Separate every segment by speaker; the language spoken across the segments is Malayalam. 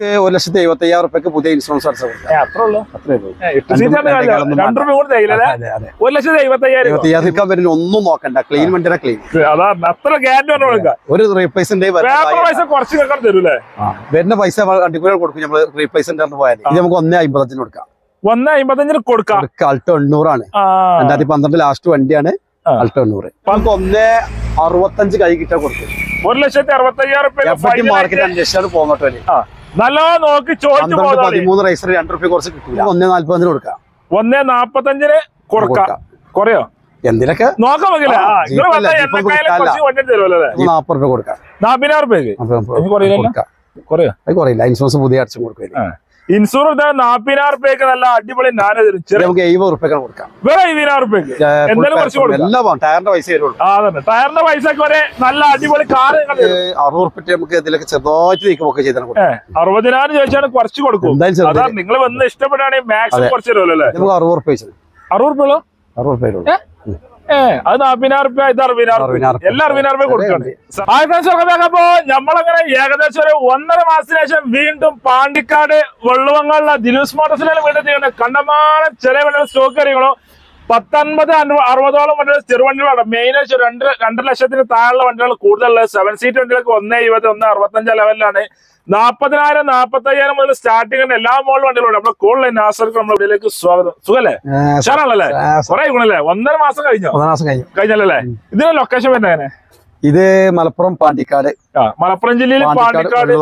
Speaker 1: ഒരു ലക്ഷത്തി എഴുപത്തി അയ്യായിരം റുപ്യക്ക് പുതിയ ഇൻഷുറൻസ് അടച്ചു വരുന്ന ഒന്നും നോക്കണ്ട. ക്ലീൻ വണ്ടിയുടെ ക്ലീൻ ഒരു റീപ്ലേസിന്റെ വരുന്ന പൈസ അടിപൊളി കൊടുക്കും. നമ്മൾ റീപ്ലേസിന്റെ പോയാൽ ഇത് നമുക്ക് ഒന്നേ അമ്പത്തഞ്ചിന് കൊടുക്കാം.
Speaker 2: ഒന്ന് അമ്പത്തഞ്ചിന് കൊടുക്കാം.
Speaker 1: അൾട്ടോ എണ്ണൂറാണ്. രണ്ടായിരത്തി പന്ത്രണ്ട് ലാസ്റ്റ് വണ്ടിയാണ്. അൾട്ടോ എണ്ണൂറ്. നമുക്ക് ഒന്നേ അറുപത്തഞ്ച് കൈ കിട്ടാൻ കൊടുക്കും.
Speaker 2: ഒരു ലക്ഷത്തി അറുപത്തി അയ്യായിരം
Speaker 1: മാർക്കറ്റ് അന്വേഷിച്ചാണ് പോകുന്നോട്ട് വരെ
Speaker 2: നല്ലോ നോക്കി ചോദിച്ചു
Speaker 1: പന്ത്രണ്ട്
Speaker 2: പോകാതെ
Speaker 1: പതിമൂന്ന് റൈസർ രണ്ട് റുപ്യ കുറച്ച് കിട്ടില്ല ഒന്നേ നാല്പത്തഞ്ചിന് കൊടുക്കാം.
Speaker 2: ഒന്നേ നാപ്പത്തഞ്ചിന് കൊടുക്കാം. കുറയോ?
Speaker 1: എന്തിനൊക്കെ?
Speaker 2: നോക്കാം
Speaker 1: നാപ്പത് റുപ്യ കൊടുക്കാം.
Speaker 2: നാപ്പതിനായിരം
Speaker 1: കുറയില്ല. ഇൻഷുറൻസ് പുതിയ അടച്ചും കൊടുക്കില്ല
Speaker 2: ഇൻഷുറൻസ് നാപ്പതിനായിരം രൂപയ്ക്ക് നല്ല അടിപൊളി
Speaker 1: നമുക്ക് എഴുപത് റുപ്യക്കാണ് കൊടുക്കാം.
Speaker 2: വേറെ എഴുപതിനായിരം രൂപയ്ക്ക്
Speaker 1: ഏ,
Speaker 2: എന്തായാലും കുറച്ച്
Speaker 1: pack
Speaker 2: കൊടുക്കാം.
Speaker 1: എല്ലാം ടയറിന്റെ പൈസ വരുള്ളൂ.
Speaker 2: ആ അതന്നെ. ടയറിന്റെ പൈസ ഒക്കെ വരെ നല്ല അടിപൊളി കാറ്
Speaker 1: അറുപത് റുപ്യ നമുക്ക് ഇതിലൊക്കെ ചെറുതായിട്ട് നീക്കമൊക്കെ ചെയ്താൽ
Speaker 2: അറുപതിനായിരം ചോദിച്ചാൽ കുറച്ച് കൊടുക്കും. നിങ്ങൾ വന്ന് ഇഷ്ടപ്പെടുകയാണെങ്കിൽ മാക്സിമം കുറച്ച് തരുമല്ലോ അല്ലേ?
Speaker 1: നമുക്ക് അറുപത് റുപ്യ
Speaker 2: അറുപത്
Speaker 1: അറുപത് റുപ്യ
Speaker 2: അത് നാപ്പതിനായിരം രൂപ ഇത് അറുപതിനായിരം എല്ലാ അറുപതിനായിരം കൊടുക്കണം. അപ്പോ നമ്മളങ്ങനെ ഏകദേശം ഒരു ഒന്നര മാസത്തിന് ശേഷം വീണ്ടും പാണ്ടിക്കാട് വെള്ളുവങ്ങളിലെ ദിലൂസ് മോട്ടോഴ്സിലാണ് വീണ്ടും ചെയ്യുന്നത്. കണ്ടമാനം ചെറിയ സ്റ്റോക്ക് അറിയണോ പത്തൊൻപത് അറുപതോളം വണ്ടികൾ ചെറുവണ്ടികളാണ് മെയിൻ ആയിട്ട് രണ്ട് രണ്ടര ലക്ഷത്തിന് താഴെയുള്ള വണ്ടികൾ കൂടുതലുള്ളത്. സെവൻ സീറ്റ് വണ്ടികൾക്ക് ഒന്ന് ഇരുപത് ഒന്ന് അറുപത്തഞ്ച് ലെവലിലാണ്. നാപ്പതിനായിരം നാപ്പത്തയ്യായിരം മുതൽ സ്റ്റാർട്ടിംഗ് എല്ലാ മോഡൽ വണ്ടികളും നമ്മുടെ കൂടുതൽ നാസർക്ക് നമ്മുടെ ഇതിലേക്ക് സ്വാഗതം. സുഖല്ലേ? ഷാറാണല്ലേ കുറെ ഗുണല്ലേ? ഒന്നര മാസം കഴിഞ്ഞോ?
Speaker 1: ഒന്നര മാസം കഴിഞ്ഞു.
Speaker 2: കഴിഞ്ഞല്ലേ ഇതിന്റെ ലൊക്കേഷൻ വരുന്നേ
Speaker 1: ഇത് മലപ്പുറം പാണ്ടിക്കാട്.
Speaker 2: ആ മലപ്പുറം ജില്ലയിൽ
Speaker 1: പാണ്ടിക്കാട്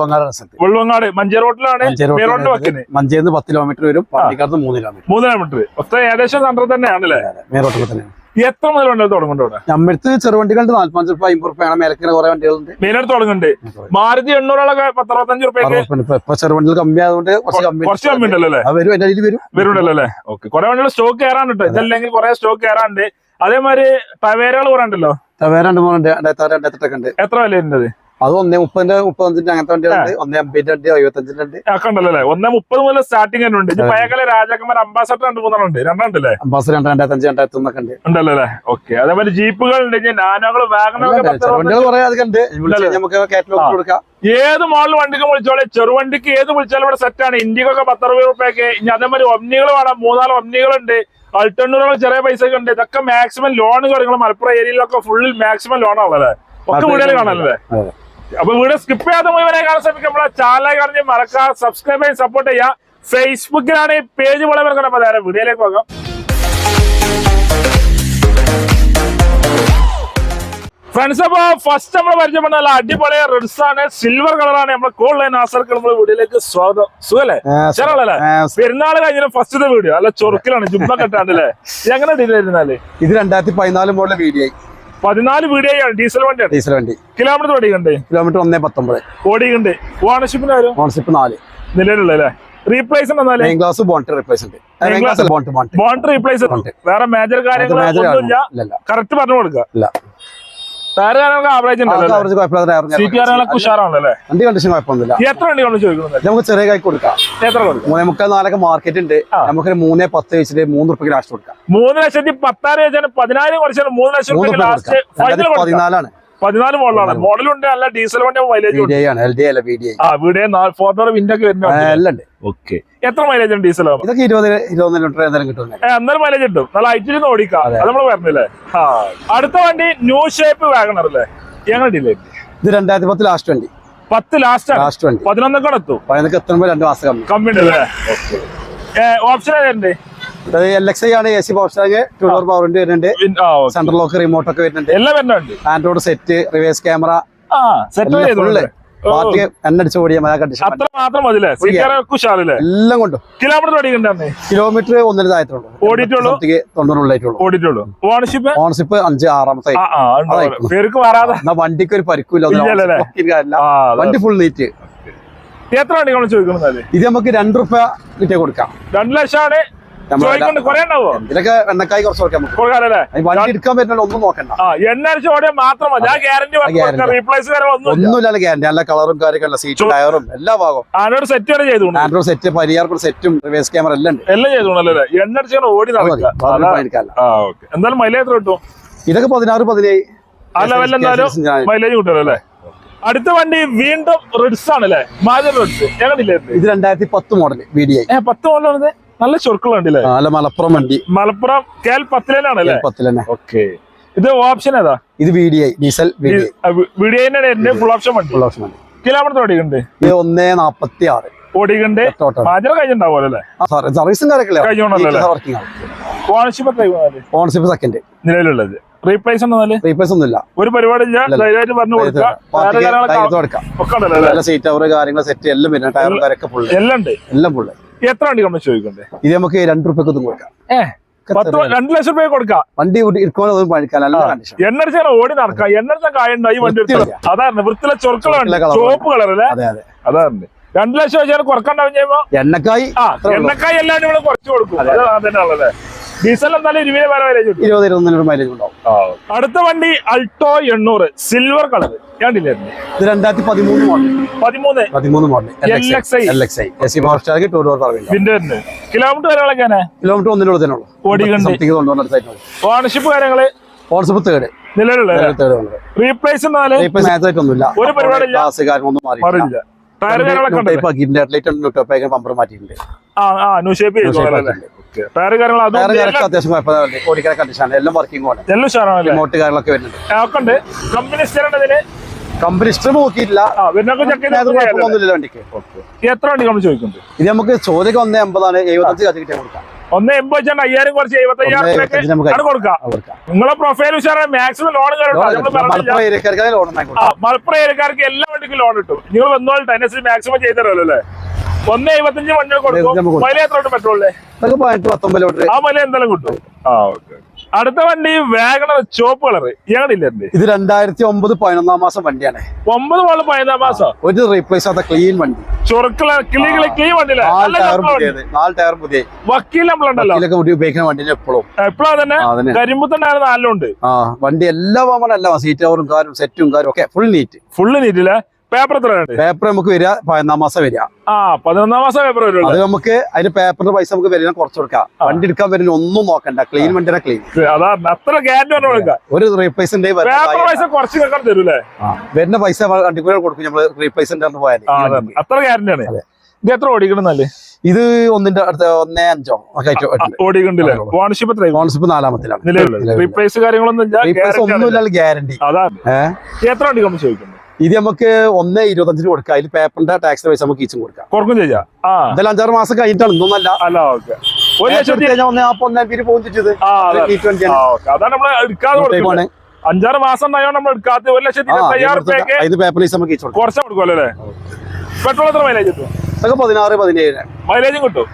Speaker 1: വെള്ളുവങ്ങാട്
Speaker 2: മഞ്ചേ റോഡിലാണ്
Speaker 1: മഞ്ചേരി
Speaker 2: നിന്ന് റോഡിന്റെ
Speaker 1: മഞ്ചേന്ന് പത്ത് കിലോമീറ്റർ വരും പാണ്ടിക്കാട് മൂന്ന് കിലോമീറ്റർ
Speaker 2: മൂന്ന് കിലോമീറ്റർ ഒക്കെ ഏകദേശം കണ്ടർ തന്നെയാണല്ലേ
Speaker 1: മെയിൻ റോട്ടിൽ തന്നെയാണ്
Speaker 2: എത്ര മുതൽ വണ്ടികൾ തുടങ്ങുന്നുണ്ട്
Speaker 1: നമ്മടുത്ത് ചെറുവണ്ടികളുണ്ട് നാല്പത്തഞ്ച് റുപ്യ അമ്പത് രൂപയാണ് മേലക്കിന് കുറെ വണ്ടികളുണ്ട്.
Speaker 2: മെയിനായിട്ട് തുടങ്ങുന്നുണ്ട്. മാരുതി എണ്ണൂറോളൊക്കെ പത്തറുപത്തഞ്ച്
Speaker 1: റുപ്യ. ചെറുവണ്ടികൾ കമ്മി ആയതുകൊണ്ട് കുറച്ച് കമ്മി
Speaker 2: ഉണ്ടല്ലോ
Speaker 1: വരും എന്റെ അടിയിൽ വരും.
Speaker 2: വരുന്നുണ്ടല്ലോ അല്ലേ? ഓക്കെ. കുറെ വണ്ടികൾ സ്റ്റോക്ക് കയറാനുണ്ട്. ഇതല്ലെങ്കിൽ കുറെ സ്റ്റോക്ക് കയറാനുണ്ട്. അതേമാതിരി ടവേരകൾ കുറെ ഉണ്ടല്ലോ?
Speaker 1: വേറെ രണ്ട് മൂന്ന് രണ്ടായിരത്തി ആറ് രണ്ടായിരത്തി എട്ടൊക്കെ ഉണ്ട്?
Speaker 2: എത്ര വില വരുന്നത്
Speaker 1: അത് ഒന്നേ മുപ്പതിന്റെ മുപ്പത്തഞ്ചിന്റെ അങ്ങനത്തെ വണ്ടികളുണ്ട്. ഒന്നേ അമ്പതിന്റെ ഉണ്ട് എഴുപത്തഞ്ചിന്റെ ഉണ്ട്
Speaker 2: ഒക്കെ ഉണ്ടല്ലോ അല്ലേ ഒന്നേ മുപ്പത് മുതൽ സ്റ്റാർട്ടിംഗ് തന്നെ ഉണ്ട്. പഴയകാല രാജാക്കന്മാർ അംബാസഡർ രണ്ട് മൂന്നെണ്ണം ഉണ്ട്. അംബാസഡർ
Speaker 1: അംബാസ് രണ്ട് രണ്ടായിരത്തി അഞ്ച് രണ്ടായിരത്തി ഒന്നൊക്കെ ഉണ്ട്.
Speaker 2: ഉണ്ടല്ലോ അല്ലേ ഓക്കെ അതേപോലെ ജീപ്പുകൾ ഉണ്ട്. നാനോകൾ
Speaker 1: കുറെ അധികം ഉണ്ട്. നമുക്ക് കാറ്റലോഗ് കൊടുക്കാം.
Speaker 2: ഏത് മോഡൽ വണ്ടിക്ക് വിളിച്ചോളെ ചെറുവണ്ടിക്ക് ഏത് വിളിച്ചാലും ഇവിടെ സെറ്റാണ് ഇന്ത്യക്കൊക്കെ പത്തറുപത് റുപ്യൊക്കെ ഇനി അതേമാതിരി ഒമ്നികൾ വേണം. മൂന്നാൽ ഒമ്നികളുണ്ട്. അൾട്ടണ്ണൂറുകൾ ചെറിയ പൈസ ഒക്കെ ഉണ്ട്. ഇതൊക്കെ മാക്സിമം ലോൺ കാര്യങ്ങൾ മലപ്പുറം ഏരിയയിലൊക്കെ ഫുള്ളിൽ മാക്സിമം ലോണാണല്ലേ ഒക്കെ വീടുകൾ കാണാനല്ലേ. അപ്പൊ വീഡിയോ സ്കിപ്പ് ചെയ്യാതെ മുഴുവനെ കാണാൻ ശ്രമിക്കും നമ്മളെ ചാനൽ കാണിച്ച് മറക്കാം സബ്സ്ക്രൈബ് ചെയ്ത് സപ്പോർട്ട് ചെയ്യാം ഫേസ്ബുക്കിലാണ് ഈ പേജ് പോലെ വരുന്നത്. അപ്പൊ നേരെ വീഡിയോയിലേക്ക് പോകാം. ഫ്രണ്ട്സ് അപ്പൊ ഫസ്റ്റ് നമ്മൾ പരിചയപ്പെടുന്ന നല്ല അടിപൊളി റെഡ്സ് ആണ്. സിൽവർ കളറാണ് നമ്മുടെ കോൾ ലൈൻ ആസർക്ക് നമ്മൾ വീഡിയോയിലേക്ക് സ്വാഗതം. സുഖല്ലേ? ചേരാളല്ലേ പെരുന്നാൾ കഴിഞ്ഞ ഫസ്റ്റ് വീഡിയോ അല്ല ചൊറുക്കിലാണ്. ജുമ്മ കെട്ടാണ്ടല്ലേ എങ്ങനെ ഡീൽ ആയിരുന്നാൽ
Speaker 1: ഇത് രണ്ടായിരത്തി പതിനാല് മോഡൽ വീഡിയോ
Speaker 2: പതിനാല് വീടുകയാണ് ഡീസൽ വണ്ടിയാണ്
Speaker 1: ഡീസൽ വണ്ടി.
Speaker 2: കിലോമീറ്റർ ഓടിക്കണ്ടേ?
Speaker 1: കിലോമീറ്റർ ഒന്നേ പത്തൊമ്പത്.
Speaker 2: ഓടിക്കണ്ട്? ഓണർഷിപ്പിന്
Speaker 1: ഓണർഷിപ്പ് നാല്.
Speaker 2: നിലവിലുള്ള അല്ലേ? റീപ്ലേസ്മെന്റ് ഉണ്ടെന്നാലേ
Speaker 1: മെയിൻ ക്ലാസ് ബോണ്ട് റിപ്ലേസ് ഉണ്ട്. Main
Speaker 2: glass
Speaker 1: bond bond
Speaker 2: bond replace വേറെ മേജർ
Speaker 1: ഇല്ല.
Speaker 2: കറക്റ്റ് പറഞ്ഞു കൊടുക്കുക. ടയർ ആവറേജ് ഉണ്ടല്ലോ
Speaker 1: വണ്ടി കണ്ടീഷൻ കുഴപ്പമൊന്നുമില്ല.
Speaker 2: എത്ര വണ്ടികളാണ് ചോദിക്കുന്നത്
Speaker 1: നമുക്ക് ചെറിയ കൈ കൊടുക്കാം.
Speaker 2: എത്ര കൊടുക്കും
Speaker 1: മൂന്നേ മുക്കാൽ നാലൊക്കെ മാർക്കറ്റ് ഉണ്ട്.
Speaker 2: നമുക്ക്
Speaker 1: നമുക്കൊരു മൂന്നേ പത്ത് വെച്ചിട്ട് മൂന്ന് റുപ്യക്ക് ലാസ്റ്റ് കൊടുക്കാം.
Speaker 2: മൂന്ന് ലക്ഷത്തി പത്താറ് വെച്ചാൽ പതിനായിരം കുറച്ചാൽ മൂന്ന് ലക്ഷം
Speaker 1: റുപ്യ
Speaker 2: ലാസ്റ്റ്
Speaker 1: പതിനാലാണ്.
Speaker 2: പതിനാല് മോഡലാണ്. മോഡലുണ്ട് അല്ല ഡീസൽ വണ്ടി മൈലേജ് ഫോർ ഡോർ ഓക്കെ. എത്ര മൈലേജ് ഉണ്ട് ഡീസൽ ആവുമ്പോൾ
Speaker 1: ഇതൊക്കെ ഇരുപത് ഇരുപത് ലിറ്റർ എന്തായാലും കിട്ടും.
Speaker 2: എന്നാലും മൈലേജ് കിട്ടും നല്ല ഐറ്റിൽ ഓടിക്കാം. നമ്മൾ പറഞ്ഞില്ലേ? ആ. അടുത്ത വണ്ടി ന്യൂ ഷേപ്പ് വാഗണർ അല്ലേ? ഞങ്ങളുടെ
Speaker 1: ഇത് രണ്ടായിരത്തി പത്ത് ലാസ്റ്റ് വണ്ടി.
Speaker 2: പത്ത് ലാസ്റ്റ് ആണ്.
Speaker 1: ലാസ്റ്റ് വണ്ടി.
Speaker 2: പതിനൊന്നൊക്കെ എത്തും
Speaker 1: പതിനൊക്കെ എത്തുമ്പോൾ രണ്ട് മാസം കമ്മി
Speaker 2: കമ്പനി ഉണ്ട് അല്ലേ ഓപ്ഷൻ ഏതുണ്ട്
Speaker 1: ഇത് എൽ എക്സ് ഐ ആണ് A C power two door power window വരുന്നുണ്ട്. സെൻട്രൽ ലോക്ക് റിമോട്ട് ഒക്കെ വരുന്നുണ്ട്.
Speaker 2: എല്ലാം വരുന്നുണ്ട്.
Speaker 1: ആൻഡ്രോയിഡ് സെറ്റ് റിവേഴ്സ് ക്യാമറ എല്ലാം കൊണ്ടും.
Speaker 2: കിലോമീറ്റർ
Speaker 1: ഒന്നര താഴത്തുള്ളൂ.
Speaker 2: ഓടിയിട്ടുള്ളൂ? ഓണർഷിപ്പ്
Speaker 1: ഓണർഷിപ്പ് അഞ്ച് ആറാമത്തെ വണ്ടിക്ക് ഒരു പരിക്കില്ല. വണ്ടി ഫുൾ നീറ്റ്
Speaker 2: എത്ര വണ്ടി ചോദിക്കുന്നത്
Speaker 1: ഇത് നമുക്ക് രണ്ട് റുപ്യ കിട്ടിയ കൊടുക്കാം.
Speaker 2: രണ്ടു ലക്ഷമാണ്.
Speaker 1: ഇതിലൊക്കെ എണ്ണക്കായി കുറച്ച് നോക്കാം വണ്ടി എടുക്കാൻ പറ്റുന്ന ഒന്നും നോക്കണ്ട.
Speaker 2: എണ്ണ ആ ഗ്യാരണ്ടി. റീപ്ലേസ് ഒന്നുമില്ല.
Speaker 1: ഗ്യാരണ്ടി നല്ല കളറും കാര്യങ്ങളല്ല സീറ്റും ടയറും എല്ലാ ഭാഗവും.
Speaker 2: സെറ്റ് ചെയ്തു
Speaker 1: ആൻഡ്രോയിഡ് സെറ്റ് പരിയാർക്കുള്ള സെറ്റും റിവേഴ്സ് ക്യാമറ എല്ലാം ഉണ്ട്.
Speaker 2: എല്ലാം ചെയ്തു അല്ലേ? എണ്ണ അടിച്ചാൽ ഓടി എന്തായാലും മൈലേജ് എത്ര കിട്ടും?
Speaker 1: ഇതൊക്കെ പതിനാറ് പതിനേഴ്.
Speaker 2: ആ ലെവലിൽ എന്തായാലും മൈലേജ് കിട്ടുമല്ലോ അല്ലേ? അടുത്ത വണ്ടി വീണ്ടും റിഡ്സ് ആണല്ലേ? മാജർ റിഡ്സ്. ഇത്?
Speaker 1: രണ്ടായിരത്തി പത്ത് മോഡൽ വി ഡി ഐ
Speaker 2: പത്ത് കൊണ്ടാണ് നല്ല ചുരുക്കളുണ്ടല്ലേ
Speaker 1: നല്ല മലപ്പുറം വണ്ടി.
Speaker 2: മലപ്പുറം കേൽ പത്തിലാണല്ലേ
Speaker 1: പത്തിൽ തന്നെ
Speaker 2: ഓക്കെ. ഇത് ഓപ്ഷൻ ഏതാ?
Speaker 1: ഇത് V D I diesel V D I
Speaker 2: വീഡിയോന്റെ full option വണ്ടി.
Speaker 1: ഫുൾ ഓപ്ഷൻ വണ്ടി.
Speaker 2: കിലോമീറ്റർ ഓടിക്കുന്നുണ്ട്?
Speaker 1: ഇത് ഒന്നേ നാപ്പത്തി ആറ്
Speaker 2: ഓടിക്കുന്നുണ്ട് മാജർ കഴിഞ്ഞിട്ടുണ്ടാവുമല്ലോ
Speaker 1: സർവീസും
Speaker 2: ഓണർഷിപ്പ്
Speaker 1: സെക്കൻഡ്
Speaker 2: നിലവിലുള്ളത്. റീപ്ലേസ് ഉണ്ടെന്നാൽ
Speaker 1: റീപ്ലേസ് ഒന്നുമില്ല.
Speaker 2: ഒരു പരിപാടി. ധൈര്യമായിട്ട് പറഞ്ഞു
Speaker 1: കൊടുക്കാം സീറ്റ് അവർ കാര്യങ്ങൾ സെറ്റ് എല്ലാം കാര്യമൊക്കെ
Speaker 2: എല്ലാം ഉണ്ട്.
Speaker 1: എല്ലാം
Speaker 2: എത്ര വണ്ടി നമ്മൾ ചോദിക്കണ്ടേ
Speaker 1: ഇത് നമുക്ക് രണ്ട് റുപ്യക്ക് ഒന്നും കൊടുക്കാം.
Speaker 2: പത്ത് രണ്ട് ലക്ഷം രൂപ കൊടുക്കാം.
Speaker 1: വണ്ടി
Speaker 2: എണ്ണടിച്ചാൽ ഓടി നടക്കാം. എണ്ണടിച്ച കായുണ്ടോ ഈ വണ്ടി. അതാണ് വൃത്തിയിലെ ചൊറുക്കളുണ്ട് ചുവപ്പ് കളർ അല്ലേ?
Speaker 1: അതെ അതെ.
Speaker 2: അതാണ് രണ്ട് ലക്ഷം വെച്ചാൽ കുറക്കണ്ടാവും ചെയ്യുമ്പോ?
Speaker 1: എണ്ണക്കായി
Speaker 2: എണ്ണക്കായി എല്ലാം ഇവിടെ കുറച്ച് കൊടുക്കും. അത്. തന്നെ ഉള്ളല്ലേ ഡീസൽ എന്തായാലും ഇരുപത് വരെ
Speaker 1: ഇരുപത് മൈലേജ് ഉണ്ടാവും.
Speaker 2: അടുത്ത വണ്ടി അൾട്ടോ എണ്ണൂറ് സിൽവർ കളർ കണ്ടില്ലേ
Speaker 1: ഇത് രണ്ടായിരത്തി പതിമൂന്ന് മോഡൽ
Speaker 2: പതിമൂന്ന്.
Speaker 1: പതിമൂന്ന് model
Speaker 2: LXI.
Speaker 1: L X I S C power steering two door പറവില്ല
Speaker 2: kilometre
Speaker 1: kilometre തന്നെ ഉള്ളൂ.
Speaker 2: ഓണർഷിപ്പ്
Speaker 1: കാര്യങ്ങൾ? തേർഡ്
Speaker 2: റീപ്ലേസ് ഒരു
Speaker 1: കാര്യങ്ങളൊന്നും
Speaker 2: ടയർ കാര്യങ്ങളൊക്കെ
Speaker 1: ടൈപ്പ് ആക്കിയിട്ടുണ്ട് ഹെഡ്ലൈറ്റ് ഉണ്ട്. ടോപ്പ് ആക്കി പമ്പർ മാറ്റിയിട്ടുണ്ട്.
Speaker 2: ആ ആ ന്യൂ ഷേപ്പ്
Speaker 1: shape
Speaker 2: ടയർ കാര്യങ്ങൾ എല്ലാം-
Speaker 1: അത്യാവശ്യം കുഴപ്പമില്ല. ഓടിക്കാൻ കണ്ടീഷൻ എല്ലാം വർക്കിംഗ് ആണ്.
Speaker 2: എല്ലാം ഉഷാറാണല്ലേ
Speaker 1: റിമോട്ട് കാര്യങ്ങളൊക്കെ വരുന്നുണ്ട്.
Speaker 2: ആ, ഒക്കെ ഉണ്ട് കമ്പനി
Speaker 1: കുഴപ്പമൊന്നുമില്ല വണ്ടിക്ക്.
Speaker 2: എത്ര വണ്ടി നമ്മൾ ചോദിക്കുന്നുണ്ട്?
Speaker 1: ഇത് നമുക്ക് ചോദ്യം ഒന്നേ അമ്പതാണ് എഴുപത്തഞ്ച് കാറ്റ് കിട്ടിയാൽ കൊടുക്കാം.
Speaker 2: ഒന്ന് എൺപത് വെച്ചാൽ അയ്യായിരം കുറച്ച് എഴുപത്തി
Speaker 1: ഒന്നേ
Speaker 2: അയ്യായിരം
Speaker 1: നമുക്ക്
Speaker 2: കൊടുക്കാം. നിങ്ങളെ പ്രൊഫൈൽ ഉഷാറാണ്. മാക്സിമം ലോൺ
Speaker 1: മലപ്പുറം ഏരിയക്കാർക്ക്
Speaker 2: എല്ലാ വണ്ടിക്കും ലോൺ കിട്ടും. നിങ്ങൾ വന്നോളട്ടെ അതിനനുസരിച്ച് മാക്സിമം ചെയ്ത് തരുമല്ലോ അല്ലേ? ഒന്ന് എഴുപത്തഞ്ച് വണ്ടികൾ കൊടുക്കും. എത്ര ആ വില എന്തായാലും കിട്ടും. ആ ഓക്കെ അടുത്ത വണ്ടി വാഗണർ ചോപ്പ് കളർ. ഇയാളില്ലേ
Speaker 1: ഇത്? രണ്ടായിരത്തി ഒമ്പത് പതിനൊന്നാം മാസം വണ്ടിയാണ്.
Speaker 2: ഒമ്പത് മോൾ പതിനൊന്നാം മാസം?
Speaker 1: ഒരു റീപ്ലേസ് ആത്ത ക്ലീൻ വണ്ടി.
Speaker 2: ചൊറുക്കള കിളി കിളി വണ്ടിയില്ലേ?
Speaker 1: നാല് ടയർ
Speaker 2: വണ്ടി.
Speaker 1: പുതിയ
Speaker 2: വക്കീൽ നമ്മളുണ്ടല്ലോ?
Speaker 1: ഉപയോഗിക്കുന്ന വണ്ടിന് എപ്പോഴും
Speaker 2: എപ്പോഴാ തന്നെ
Speaker 1: ആ
Speaker 2: നാലുണ്ട്
Speaker 1: വണ്ടി എല്ലാ വാങ്ങാനല്ല സീറ്റ് കവറും കാരും സെറ്റും കാരും ഒക്കെ ഫുൾ നീറ്റ്
Speaker 2: ഫുള്ള് നീറ്റില്ലേ പേപ്പർ എത്ര
Speaker 1: പേപ്പർ നമുക്ക് വരിക പതിനൊന്നാം മാസം വരിക.
Speaker 2: ആ പതിനൊന്നാം മാസം പേപ്പർ വരും
Speaker 1: അത് നമുക്ക് അതിന് പേപ്പറിന്റെ പൈസ നമുക്ക് വരുന്ന കുറച്ച് കൊടുക്കാം. വണ്ടി എടുക്കാൻ വരുന്ന ഒന്നും നോക്കണ്ട ക്ലീൻ വണ്ടിയുടെ ക്ലീൻ
Speaker 2: അത്ര ഗ്യാരണ്ടി
Speaker 1: ഒരു റീപ്ലേസിന്റെ
Speaker 2: പൈസ കുറച്ച് തരൂലേ
Speaker 1: വരുന്ന പൈസ വണ്ടിക്കൂടെ കൊടുക്കും. നമ്മൾ റീപ്ലേസിന്റെ പോയാൽ
Speaker 2: അത്ര ഗ്യാരണ്ടിയാണ്. ഇത് എത്ര ഓടിക്കണമെന്നല്ലേ
Speaker 1: ഇത് ഒന്നിന്റെ അടുത്ത ഒന്നേ അഞ്ചോ
Speaker 2: ഓടിക്കണ്ടില്ലേ
Speaker 1: അതെ.
Speaker 2: ഓണർഷിപ്പ്
Speaker 1: നാലാമത്തിലാണ്.
Speaker 2: റീപ്ലേസ് കാര്യങ്ങളൊന്നും
Speaker 1: റീപ്ലേസ് ഒന്നുമില്ല ഗ്യാരണ്ടി
Speaker 2: അതാണ്. എത്ര വണ്ടി നമ്മൾ ചോദിക്കുന്നത്
Speaker 1: ഇത് നമുക്ക് ഒന്നേ ഇരുപത്തഞ്ചിന് കൊടുക്കാം. അതിൽ പേപ്പറിന്റെ ടാക്സ് പൈസ നമുക്ക് ഈച്ചും കൊടുക്കാം.
Speaker 2: കുറക്കും ചെയ്യാം.
Speaker 1: എന്തായാലും അഞ്ചാറ് മാസം കഴിഞ്ഞിട്ടാണ് ഒന്നല്ല
Speaker 2: അല്ല ഓക്കെ. ഒരു ലക്ഷം
Speaker 1: ഒന്ന് ഒന്നേ പേര് പോകും
Speaker 2: അതാണ്. എടുക്കാതെ അഞ്ചാറ് മാസം ഉണ്ടായോണ്ട് നമ്മൾ എടുക്കാത്ത ഒരു ലക്ഷത്തി
Speaker 1: അതിന് പേപ്പർ പൈസ നമുക്ക് കൊടുക്കാം.
Speaker 2: കുറച്ച് കൊടുക്കുമല്ലോ അല്ലേ? പെട്രോൾ എത്ര മൈലേജ് കിട്ടും?
Speaker 1: പതിനാറ് പതിനേഴ്.
Speaker 2: മൈലേജും കിട്ടും?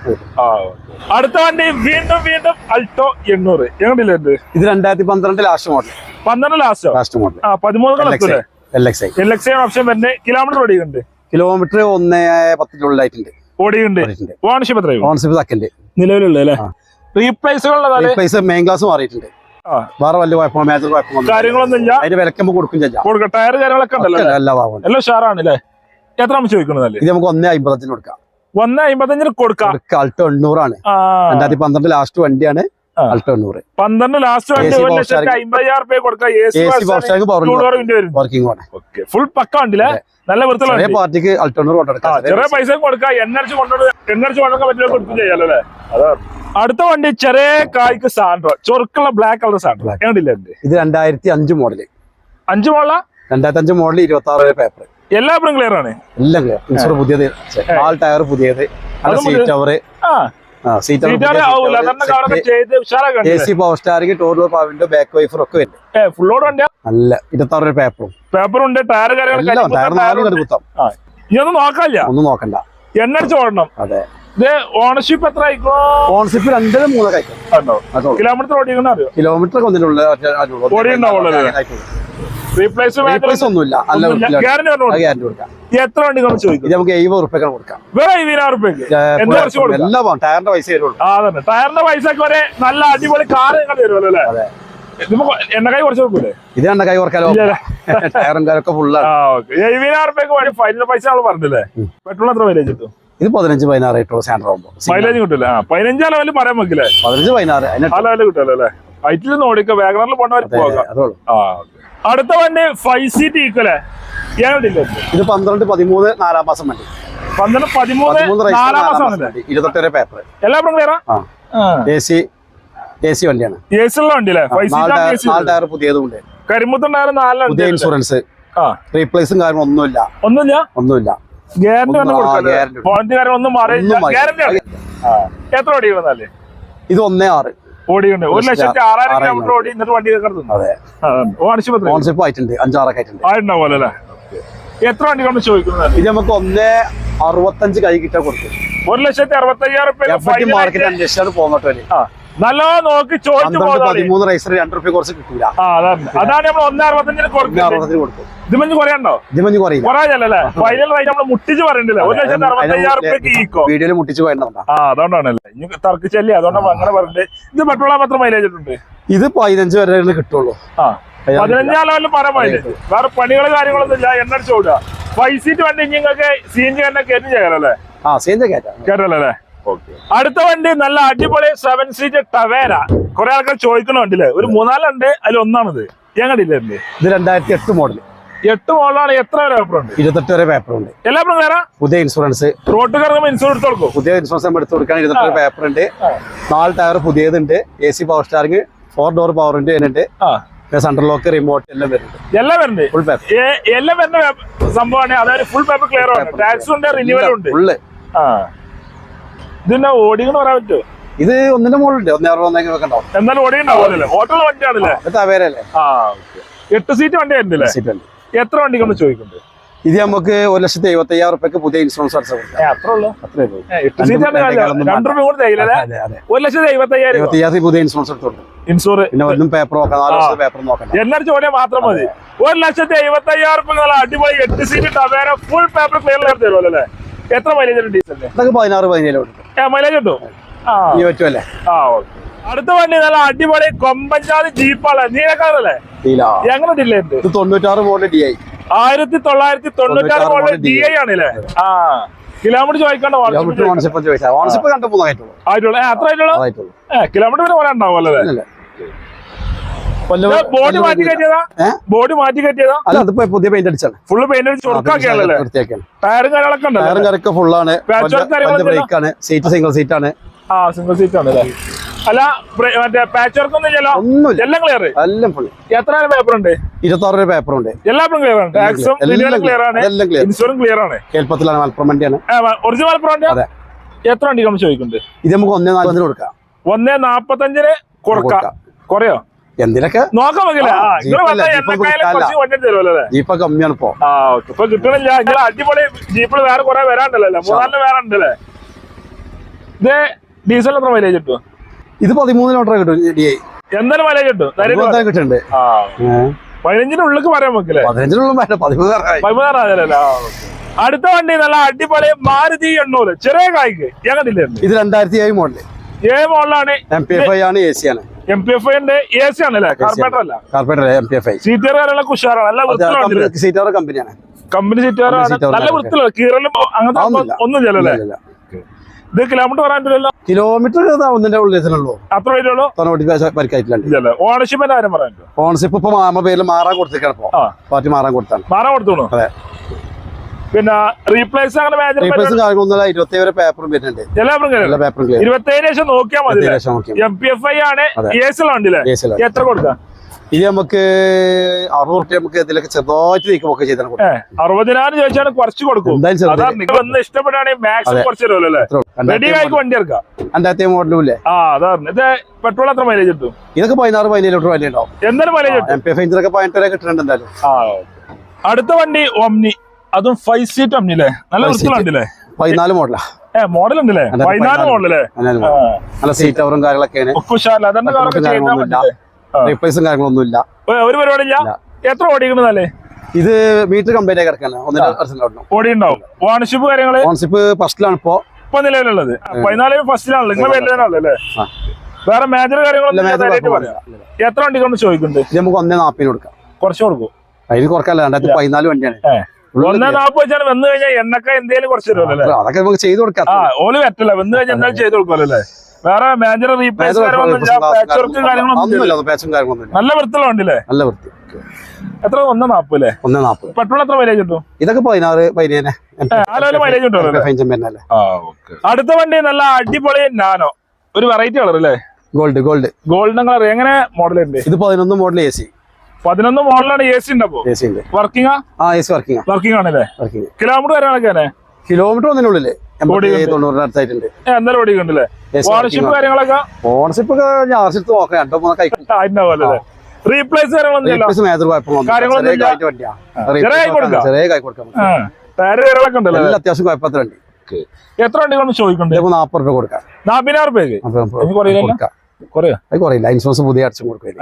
Speaker 2: അടുത്ത വണ്ടി വീണ്ടും വീണ്ടും അൾട്ടോ എണ്ണൂറ്. എങ്ങനെയില്ലേ ഇത്?
Speaker 1: രണ്ടായിരത്തി പന്ത്രണ്ട് ലാസ്റ്റ് മോഡൽ
Speaker 2: പന്ത്രണ്ട് ലാസ്റ്റ്?
Speaker 1: ലാസ്റ്റ് മോഡൽ
Speaker 2: ആ പതിമൂന്ന്
Speaker 1: L X I L X I
Speaker 2: option വരുന്നത് കിലോമീറ്റർ ഓടിയുണ്ട്
Speaker 1: കിലോമീറ്റർ ഒന്ന് പത്തിനുള്ളിലായിട്ടുണ്ട്
Speaker 2: ഓടിയുണ്ട് ഓണർഷിപ്പ് എത്രയും
Speaker 1: ഓണർഷിപ്പ് സെക്കൻഡ്
Speaker 2: നിലവിലുള്ള അല്ലേ?
Speaker 1: റീപ്ലേസുകളുടെ മെയിൻ ക്ലാസ് മാറിയിട്ടുണ്ട്. വേറെ വലിയ കുഴപ്പമോ മേജർ കുഴപ്പമോ
Speaker 2: കാര്യങ്ങളൊന്നും ഇല്ല.
Speaker 1: അതിന്റെ വിലക്കുമ്പോ കൊടുക്കും ചെയ്യാം.
Speaker 2: ടയർ കാര്യങ്ങളൊക്കെ ഉണ്ടല്ലോ?
Speaker 1: എല്ലാ ഭാഗവും
Speaker 2: എല്ലാം അല്ലേ? എത്ര നമ്മൾ ചോദിക്കുന്നത്
Speaker 1: ഇത് നമുക്ക് ഒന്നേ അമ്പത്തഞ്ചിന് കൊടുക്കാം.
Speaker 2: ഒന്ന് അമ്പത്തഞ്ചിന് കൊടുക്കാം.
Speaker 1: അൾട്ടോ എണ്ണൂറാണ്. രണ്ടായിരത്തി പന്ത്രണ്ട് ലാസ്റ്റ് വണ്ടിയാണ്. അൾട്ടോ
Speaker 2: പന്ത്രണ്ട് ലാസ്റ്റ്
Speaker 1: വർക്കിംഗ് ആണ്.
Speaker 2: ഫുൾ പക്ക
Speaker 1: ഉണ്ടല്ലേ.
Speaker 2: നല്ല വണ്ടി.
Speaker 1: പാർട്ടിക്ക് അൾട്ടോ എണ്ണൂറ്
Speaker 2: ആ
Speaker 1: കൊണ്ടെടുക്കാം
Speaker 2: ചെറിയ പൈസ കൊടുക്കാം എണ്ണടിച്ച് കൊണ്ടുപോയി എണ്ണടിച്ച് കൊണ്ടുപോകാൻ പറ്റില്ല കൊടുക്കും ചെയ്യാലോ അല്ലേ? അടുത്ത വണ്ടി ചെറിയ കായ്ക്ക് സാൻഡ്രോ ചൊറുക്കുള്ള ബ്ലാക്ക് കളർ സാൻഡ്രോ. കണ്ടില്ലേ ഇത്?
Speaker 1: രണ്ടായിരത്തി അഞ്ച് മോഡൽ
Speaker 2: അഞ്ചു മോഡലാ
Speaker 1: രണ്ടായിരത്തി അഞ്ച് മോഡൽ ഇരുപത്തി ആറ് പേപ്പർ
Speaker 2: എല്ലാ ക്ലിയർ ആണ്.
Speaker 1: എല്ലാം ക്ലിയർ പുതിയത്. ആൾ ടയർ പുതിയത്. Seat cover power steering door power window back wiper ഒക്കെ വരും. നല്ല ഇരുപത്തി ആറ് പേപ്പറും
Speaker 2: പേപ്പർ ഉണ്ട് ടയർ
Speaker 1: ടയർ നാലും കടുക്കുത്താം
Speaker 2: ഇതൊന്നും നോക്കാല്ല
Speaker 1: ഒന്നും നോക്കണ്ട.
Speaker 2: എണ്ണടിച്ച് ഓടണം.
Speaker 1: അതെ.
Speaker 2: ഇത് ഓണർഷിപ്പ് എത്ര ആയിക്കോ?
Speaker 1: ഓൺസിപ്പ് രണ്ടിലും മൂന്ന് കഴിക്കും
Speaker 2: ഉണ്ടോ?
Speaker 1: അതോ
Speaker 2: കിലോമീറ്റർ അറിയോ?
Speaker 1: കിലോമീറ്റർ ഒന്നിനുള്ള.
Speaker 2: ഓടിയുണ്ടാവുള്ളൂ? റീപ്ലേസ്
Speaker 1: ഒന്നുമില്ല. നല്ല
Speaker 2: ഗ്യാരണ്ടി പറഞ്ഞു
Speaker 1: കൊടുക്കാം.
Speaker 2: എത്ര വണ്ടി ചോദിക്കും?
Speaker 1: നമുക്ക് എഴുപത് കൊടുക്കാം.
Speaker 2: വേറെ റുപ്യക്ക്
Speaker 1: എല്ലാം ടയറിന്റെ പൈസ വരുള്ളൂ
Speaker 2: ആ അതന്നെ. ടയറിന്റെ വരെ നല്ല അടിപൊളി കാർ നിങ്ങൾ അല്ലേ? എണ്ണക്കായി കുറച്ച്
Speaker 1: ഇത് കുറക്കാലോ? ടയറും ഫുള്ളാണ്
Speaker 2: എഴുപതിനായിരം റുപ്യക്ക് ഫൈനൽ പൈസ നമ്മൾ പറഞ്ഞില്ലേ? പെട്രോൾ എത്ര മൈലേജ് കിട്ടും?
Speaker 1: ഇത് പതിനഞ്ച് പതിനാറ് ആയിട്ടുള്ള സാൻഡർ ആകുമ്പോൾ
Speaker 2: മൈലേജ് കിട്ടില്ല. ആ പതിനഞ്ചാം ലെവലിൽ പറയാൻ വെക്കില്ലേ
Speaker 1: പതിനഞ്ച് പതിനാറ്
Speaker 2: അല്ലേ ഹൈറ്റിൽ നിന്ന് ഓടിക്കുക വാഗണറിൽ പോകേണ്ടവർ പോകാം. അടുത്ത വണ്ടി ഫൈവ് സീറ്റ് ഈക്വലേ
Speaker 1: ഇത് പന്ത്രണ്ട് പതിമൂന്ന് നാലാം മാസം വണ്ടി.
Speaker 2: പന്ത്രണ്ട് പതിമൂന്ന് നാലാം
Speaker 1: നാലാം
Speaker 2: മാസം
Speaker 1: വണ്ടി. ഇരുപത്തെട്ട് പേപ്പർ ആ? എ സി എ സി വണ്ടിയാണ്.
Speaker 2: എ സി ഉള്ള ഫൈവ്
Speaker 1: നാല് ടയർ നാല്
Speaker 2: സീറ്റ്
Speaker 1: ടയർ പുതിയതും ഉണ്ട്.
Speaker 2: കരിമ്പത്തുണ്ടായിരുന്ന നാലെണ്ണം
Speaker 1: പുതിയ ഇൻഷുറൻസ് റീപ്ലേസും കാര്യം ഒന്നുമില്ല.
Speaker 2: ഒന്നുമില്ല?
Speaker 1: ഒന്നുമില്ല.
Speaker 2: ഗ്യാരണ്ടി
Speaker 1: ഒന്നും-
Speaker 2: എത്ര ഓടിക്കണമെന്നല്ലേ
Speaker 1: ഇത് ഒന്നേ ആറ്.
Speaker 2: ഓടിയുണ്ട് ഒരു ലക്ഷത്തി ആറായിരം കിലോമീറ്റർ ഓടി എന്നിട്ട് വണ്ടി
Speaker 1: കോൺസെപ്റ്റ് ആയിട്ടുണ്ട്. അഞ്ചാറൊക്കെ ആയിട്ടുണ്ട്.
Speaker 2: ആയിട്ടുണ്ടാവുമല്ലോ അല്ലേ? എത്ര വണ്ടി കൊണ്ട് ചോദിക്കുന്നത്
Speaker 1: ഇത് നമുക്ക് ഒന്നേ അറുപത്തഞ്ച് കൈ കിട്ടാൻ കൊടുക്കും.
Speaker 2: ഒരു ലക്ഷത്തി അറുപത്തി അയ്യായിരം
Speaker 1: എഫ്റ്റി മാർക്കറ്റ് അന്വേഷിച്ചാണ് പോകുന്നോട്ട് വരെ
Speaker 2: നല്ലോ നോക്കി ചോദിച്ചു
Speaker 1: പതിമൂന്ന് റൈസർ രണ്ട് റുപ്യ കുറച്ച് കിട്ടൂല.
Speaker 2: അതാണ്. നമ്മൾ ഒന്നേ അറുപത്തഞ്ചിന്
Speaker 1: കൊടുക്കും
Speaker 2: ഇത് മഞ്ഞ് കുറയണ്ടോ
Speaker 1: ഇത് മഞ്ഞ് കുറയില്ല.
Speaker 2: കുറയല്ലേ ഫൈനൽ റേറ്റ് നമ്മൾ മുട്ടിച്ച് പറയണ്ടില്ല. ഒരു ലക്ഷത്തി അറുപത്തി റുപ്യക്ക് ഈക്കോ?
Speaker 1: വീഡിയോയിൽ മുട്ടിച്ച് പോയിട്ടുണ്ടാ
Speaker 2: ആ അതുകൊണ്ടാണല്ലേ. ഇനി തർക്കിച്ചല്ലേ അതുകൊണ്ടാണ് അങ്ങനെ പറഞ്ഞത് ഇത് പെട്രോൾ മാത്രം മൈലേജ് ഉണ്ട്
Speaker 1: ഇത് പതിനഞ്ച് വരെ കിട്ടുള്ളൂ.
Speaker 2: ആ. പതിനഞ്ചാം ലെവലിൽ പര മൈലേജ് വേറെ പണികൾ കാര്യങ്ങളൊന്നും ഇല്ല. എണ്ണ അടിച്ചു ഓടുക. ഫൈവ് സീറ്റ് വണ്ടി നിങ്ങൾക്ക് സി എൻ ജി തന്നെ കയറ്റി ചെയ്യാറല്ലേ
Speaker 1: ആ സീൻ കയറ്റാം
Speaker 2: കേട്ടല്ലേ അടുത്ത വണ്ടി നല്ല അടിപൊളി സെവൻ സീറ്റ് ടവേര കുറെ ആൾക്കാർ ചോദിക്കണുണ്ടല്ലേ ഒരു മൂന്നാലുണ്ട് അതിൽ ഒന്നാണിത്. ഞങ്ങളില്ലേ
Speaker 1: ഇത്? രണ്ടായിരത്തി എട്ട് മോഡൽ
Speaker 2: എട്ട് മോഡലാണ് എത്ര വരെ പേപ്പർ ഉണ്ട്?
Speaker 1: ഇരുപത്തെട്ട് വരെ പേപ്പർ ഉണ്ട്.
Speaker 2: എല്ലാ പ്രകാരം
Speaker 1: പുതിയ ഇൻഷുറൻസ്
Speaker 2: റോട്ട് കയറുമ്പോൾ ഇൻഷുറൻസ് എടുത്ത് കൊടുക്കും.
Speaker 1: പുതിയ ഇൻഷുറൻസ് നമ്മൾ എടുത്ത് കൊടുക്കാൻ ഇരുപത്തെട്ട് പേപ്പർ ഉണ്ട്. നാല് tyre പുതിയതുണ്ട്. A C power steering four door power ഉണ്ട്
Speaker 2: അതിനുണ്ട്.
Speaker 1: സെൻട്രൽ ലോക്ക് റിമോട്ട് എല്ലാം വരുന്നുണ്ട്.
Speaker 2: എല്ലാം വരുന്നുണ്ട്.
Speaker 1: ഫുൾ പേപ്പർ
Speaker 2: എല്ലാം വരുന്ന സംഭവമാണ്. അതായത് ഫുൾ പേപ്പർ ക്ലിയർ ആണ്. ടാക്സ് ഉണ്ട് റിന്യൂവൽ ഉണ്ട്.
Speaker 1: ഫുള്ള്
Speaker 2: ആ. ഇതിന്റെ ഓടിയെന്ന് പറയാൻ പറ്റുമോ?
Speaker 1: ഇത് ഒന്നിന്റെ മുകളിലുണ്ട്. ഒന്നേ അറുപത് വെക്കണ്ടോ
Speaker 2: എന്നാലും ഓടി ഉണ്ടാവുമല്ലോ ഓട്ടോള്ള വണ്ടിയാണല്ലേ?
Speaker 1: തവേരല്ലേ
Speaker 2: ആ എട്ട് സീറ്റ് വണ്ടി ആയിരുന്നില്ലേ?
Speaker 1: സീറ്റ്
Speaker 2: എത്ര വണ്ടി കൊണ്ട് ചോദിക്കുന്നുണ്ട്?
Speaker 1: ഇത് നമുക്ക് ഒരു ലക്ഷത്തി എഴുപത്തി അയ്യായിരം റുപ്യക്ക് പുതിയ ഇൻഷുറൻസ് അടച്ചു പുതിയ ഇൻഷുറൻസ് എടുത്ത് ഇൻഷുറൻസ്
Speaker 2: ഇൻഷൂർ
Speaker 1: പിന്നെ ഒന്നും പേപ്പർ നോക്കാം. പേപ്പർ
Speaker 2: എന്നടിച്ച് ഓടിയാൽ മാത്രം മതി. ഒരു ലക്ഷത്തി എഴുപത്തി അയ്യായിരം അടിപൊളി എട്ട് seat Tavera full paper clear തരുമല്ലോ അല്ലേ? എത്ര മൈലേജ് ഡീസലിന്
Speaker 1: പതിനാറ് പതിനേഴ് കൊടുക്കും
Speaker 2: ഏ മൈലേജ് ഉണ്ടോ ആ.
Speaker 1: പറ്റുമല്ലേ
Speaker 2: ആ ഓക്കെ. അടുത്ത വണ്ടി നല്ല അടിപൊളി കൊമ്പഞ്ചാതി ജീപ്പാണ്. നീലക്കാറല്ലേ ഉണ്ട്
Speaker 1: ഇത് തൊണ്ണൂറ്റാറ് മോഡൽ ഡി ഐ
Speaker 2: ആയിരത്തി തൊള്ളായിരത്തി തൊണ്ണൂറ്റാറ് മോഡൽ ഡി ഐ ആണല്ലേ? ആ. കിലോമീറ്റർ ചോദിക്കണ്ട
Speaker 1: ആയിട്ടുള്ളൂ. മൂന്നായിട്ടുള്ളൂ
Speaker 2: ആയിട്ടുള്ള? കിലോമീറ്റർ പിന്നെ കുറെ ഉണ്ടാവുമല്ലോ അല്ലേ ബോഡി മാറ്റി
Speaker 1: ഏ?
Speaker 2: ബോഡി മാറ്റി കയറ്റിയതാ
Speaker 1: അല്ല അതിപ്പോ പുതിയ പെയിന്റ് അടിച്ചാണ്
Speaker 2: ഫുള്ള് പെയിന്റ് അടിച്ച്
Speaker 1: വൃത്തിയാക്കിയാണ്.
Speaker 2: ടയറും കാര്യങ്ങളൊക്കെ
Speaker 1: ടയറും
Speaker 2: ഉണ്ടല്ലോ
Speaker 1: കറക്റ്റ് ഫുള്ളാണ് ബ്രേക്ക് ആണ്. സീറ്റ് സിംഗിൾ സീറ്റ് ആണ്.
Speaker 2: ആ സിംഗിൾ സീറ്റ് ആണ് അല്ലേ അല്ല മറ്റേ പാച്ച് വർക്ക് ഒന്നും
Speaker 1: ഒന്നുമില്ല.
Speaker 2: എല്ലാം ക്ലിയർ
Speaker 1: എല്ലാം ഫുൾ
Speaker 2: എത്ര പേപ്പർ ഉണ്ട്?
Speaker 1: ഇരുപത്തി ആറ് പേപ്പർ ഉണ്ട്.
Speaker 2: എല്ലാം ക്ലിയർ ആണ്. ടാക്സും ക്ലിയർ ആണ്. ഇൻഷുറൻസ് ക്ലിയർ ആണ്.
Speaker 1: കേൾപ്പത്തിലാണ് മലപ്പുറം വണ്ടിയാണ്
Speaker 2: ഒറിജിനൽ മലപ്പുറം
Speaker 1: അതെ.
Speaker 2: എത്ര വണ്ടി നമ്മൾ ചോദിക്കുന്നുണ്ട്?
Speaker 1: ഇത് നമുക്ക് ഒന്നേ നാൽപ്പതിന് കൊടുക്കാം.
Speaker 2: ഒന്നേ നാപ്പത്തഞ്ചിന് കൊടുക്കാം.
Speaker 1: കൊറയോ
Speaker 2: കുറയോ?
Speaker 1: എന്തിനൊക്കെ? ജീപ്പ് കമ്മിയാണ് ഇപ്പോ.
Speaker 2: ഇപ്പൊ കിട്ടണില്ല. നിങ്ങൾ അടിപൊളി ജീപ്പിൽ വേറെ കുറെ വരാണ്ടല്ലോ അല്ലേ? മൂന്നാലിന് വേറെ ഉണ്ടല്ലേ? ഇത് ഡീസൽ എത്ര മൈലേജ് കിട്ടും?
Speaker 1: ഇത് പതിമൂന്ന് കിലോമീറ്റർ കിട്ടും ഡി ഐ.
Speaker 2: എന്തായാലും മൈലേജ് കിട്ടും? ധൈര്യമായിട്ട് പറ.
Speaker 1: കിട്ടുന്നുണ്ട്.
Speaker 2: ആ. പതിനഞ്ചിന് ഉള്ളിൽ പറയാൻ വെക്കില്ലേ
Speaker 1: പതിനഞ്ചിനുള്ള വേണ്ട പതിമൂന്നാറായി
Speaker 2: പതിമൂന്നാറായല്ലേ അടുത്ത വണ്ടി നല്ല അടിപൊളി മാരുതി എണ്ണൂറ്. ചെറിയ കായ്ക്ക്. ഞങ്ങളില്ലേ
Speaker 1: ഇത് രണ്ടായിരത്തി ഏഴ് മോഡൽ
Speaker 2: ഏഴ് മോഡലാണ്
Speaker 1: എം പി എഫ് ഐ ആണ് എ സി ആണ്.
Speaker 2: എം പി എഫ് ഐന്റെ എ സി ആണല്ലേ? കാർപ്പറേറ്റർ അല്ല?
Speaker 1: Carburettor M P F I
Speaker 2: seater കാര്യങ്ങളൊക്കെ ഉഷാറാണ്. നല്ല വൃത്തിയുള്ള
Speaker 1: കമ്പനിയാണ്
Speaker 2: കമ്പനി
Speaker 1: സീറ്റുകാരാണ്
Speaker 2: നല്ല. വൃത്തിയുള്ള കീറലും അങ്ങനത്തെ. ഒന്നും ചെല്ലല്ലേ ഇത് കിലോമീറ്റർ പറയാൻ പറ്റില്ലല്ലോ?
Speaker 1: കിലോമീറ്റർ ഒന്നിന്റെ ഉള്ളൂ.
Speaker 2: അത്ര വരുള്ളൂ
Speaker 1: പരിക്കായിട്ടില്ല
Speaker 2: ഓണർഷിപ്പിന്റെ കാര്യം പറയാൻ
Speaker 1: ഓണർഷിപ്പ് ഇപ്പൊ മാമ പേരിൽ മാറാൻ കൊടുത്തേക്കാണ് പാർട്ടി മാറാൻ കൊടുത്താണ്.
Speaker 2: മാറാൻ കൊടുത്തോളൂ?
Speaker 1: അതെ.
Speaker 2: പിന്നെ റീപ്ലേസ് അങ്ങനെ
Speaker 1: റീപ്ലേസും ഇരുപത്തി വരെ പേപ്പറും വരുന്നുണ്ട്. എല്ലാ പേപ്പറും
Speaker 2: ഇരുപത്തേഴ് ലക്ഷം നോക്കിയാൽ മതി എം പി എഫ് ഐ ആണ് എത്ര കൊടുക്കാം?
Speaker 1: ഇത് നമുക്ക് അറുപത് റുപ്യ നമുക്ക് ഇതിലൊക്കെ ചെറുതായിട്ട് നീക്കമൊക്കെ ചെയ്താൽ
Speaker 2: അറുപതിനായിരം ചോദിച്ചാണ് കുറച്ച് കൊടുക്കും.
Speaker 1: രണ്ടായിരത്തി മോഡലും ഇല്ലേ?
Speaker 2: ആ അതാണ് ഇത് പെട്രോൾ എത്ര മൈലേജ് കിട്ടും?
Speaker 1: ഇതൊക്കെ പതിനാറ് പതിനേഴ് ലിറ്റർ വലിയ ഉണ്ടാവും.
Speaker 2: എന്തായാലും മൈലേജ്
Speaker 1: എം പി എഫ് ഇഞ്ചിനൊക്കെ പതിനെട്ട് വരെ കിട്ടുന്നുണ്ട് എന്തായാലും.
Speaker 2: അടുത്ത വണ്ടി ഒമ്നി അതും ഫൈവ് സീറ്റ് ഒമ്നി അല്ലേ നല്ല വൃത്തിയിലുണ്ടല്ലേ
Speaker 1: പതിനാല് മോഡലാ
Speaker 2: ഏ മോഡൽ ഉണ്ടല്ലേ പതിനാല് അല്ലേ
Speaker 1: നല്ല സീറ്റ് കവറും കാര്യങ്ങളൊക്കെയാണ്? റീപ്ലേസും കാര്യങ്ങളൊന്നും ഇല്ല.
Speaker 2: ഒരു പരിപാടിയില്ല? എത്ര ഓടിക്കണതല്ലേ
Speaker 1: ഇത് മീറ്റർ കമ്പനി കിടക്കാണ്. ഒന്നര വർഷം
Speaker 2: ഓടി ഉണ്ടാവും ഓണർഷിപ്പ് കാര്യങ്ങൾ?
Speaker 1: ഓണർഷിപ്പ് ഫസ്റ്റിലാണ് ഇപ്പോ.
Speaker 2: ഇപ്പൊ നിലവിലുള്ളത്. പതിനാല് ഫസ്റ്റിലാണല്ലോ നിങ്ങൾ വരുന്നതാണല്ലോ വേറെ മേജർ കാര്യങ്ങളൊന്നും എത്ര വണ്ടി കൊണ്ട് ചോദിക്കുന്നുണ്ട്
Speaker 1: നമുക്ക് ഒന്നേ നാപ്പിന് കൊടുക്കാം.
Speaker 2: കുറച്ച് കൊടുക്കും.
Speaker 1: അതിന് കുറക്കല്ല രണ്ടായിരത്തി പതിനാല് വണ്ടിയാണ്.
Speaker 2: ഒന്നേ നാപ്പ് വെച്ചാൽ വന്നു കഴിഞ്ഞാൽ എണ്ണക്ക എന്തേലും കുറച്ച് തരുമല്ലോ
Speaker 1: അതൊക്കെ നമുക്ക് ചെയ്ത് കൊടുക്കാം.
Speaker 2: ആ ഓൽ പറ്റില്ല വന്നു കഴിഞ്ഞാൽ എന്തായാലും ചെയ്ത് കൊടുക്കുമല്ലോ അല്ലേ? വേറെ മേജർ റീപ്ലേസ്
Speaker 1: Major
Speaker 2: കാര്യങ്ങളൊന്നും നല്ല വൃത്തിയുള്ള വണ്ടില്ലേ
Speaker 1: നല്ല വൃത്തി.
Speaker 2: എത്ര? ഒന്ന് നാപ്പ് അല്ലേ?
Speaker 1: ഒന്ന് നാൽപ്പത്
Speaker 2: പെട്രോൾ എത്ര മൈലേജ് കിട്ടും?
Speaker 1: ഇതൊക്കെ പതിനാറ് പതിനേഴ്.
Speaker 2: ആ ലെവൽ മൈലേജ് കിട്ടുമല്ലോ
Speaker 1: ഫൈൻചം
Speaker 2: അടുത്ത വണ്ടി നല്ല അടിപൊളി നാനോ. ഒരു വെറൈറ്റി കളർ അല്ലേ?
Speaker 1: ഗോൾഡ് ഗോൾഡ്
Speaker 2: ഗോൾഡൻ കളർ എങ്ങനെ മോഡൽ ഉണ്ട്
Speaker 1: ഇത് പതിനൊന്ന് മോഡൽ എ സി
Speaker 2: പതിനൊന്ന് മോഡലാണ് എ സി ഉണ്ടപ്പോ
Speaker 1: ഉണ്ട്.
Speaker 2: വർക്കിംഗ്
Speaker 1: ആ? എ സി വർക്കിംഗ്
Speaker 2: വർക്കിംഗ് ആണല്ലേ? കിലോമീറ്റർ തന്നെ
Speaker 1: കിലോമീറ്റർ ഒന്നിനുള്ളിൽ. എൺപത്തി
Speaker 2: ഓടിയുണ്ട്.
Speaker 1: തൊണ്ണൂറിന് അടുത്തായിട്ടുണ്ട്.
Speaker 2: എന്തായാലും ഓടിക്കണ്ടല്ലേ
Speaker 1: Yes,
Speaker 2: ഓണർഷിപ്പ്
Speaker 1: working
Speaker 2: കാര്യങ്ങളൊക്കെ?
Speaker 1: ഓണർഷിപ്പ് ഞാൻ നോക്കാം. രണ്ടോ മൂന്നോ
Speaker 2: റീപ്ലേസ്
Speaker 1: അത്യാവശ്യം
Speaker 2: എത്ര വണ്ടികളൊന്നും
Speaker 1: നാപ്പത് രൂപ കൊടുക്കാം.
Speaker 2: നാപ്പതിനായിരം
Speaker 1: രൂപ കുറയില്ല. ഇൻഷുറൻസ് പുതിയ അടച്ചും കൊടുക്കില്ല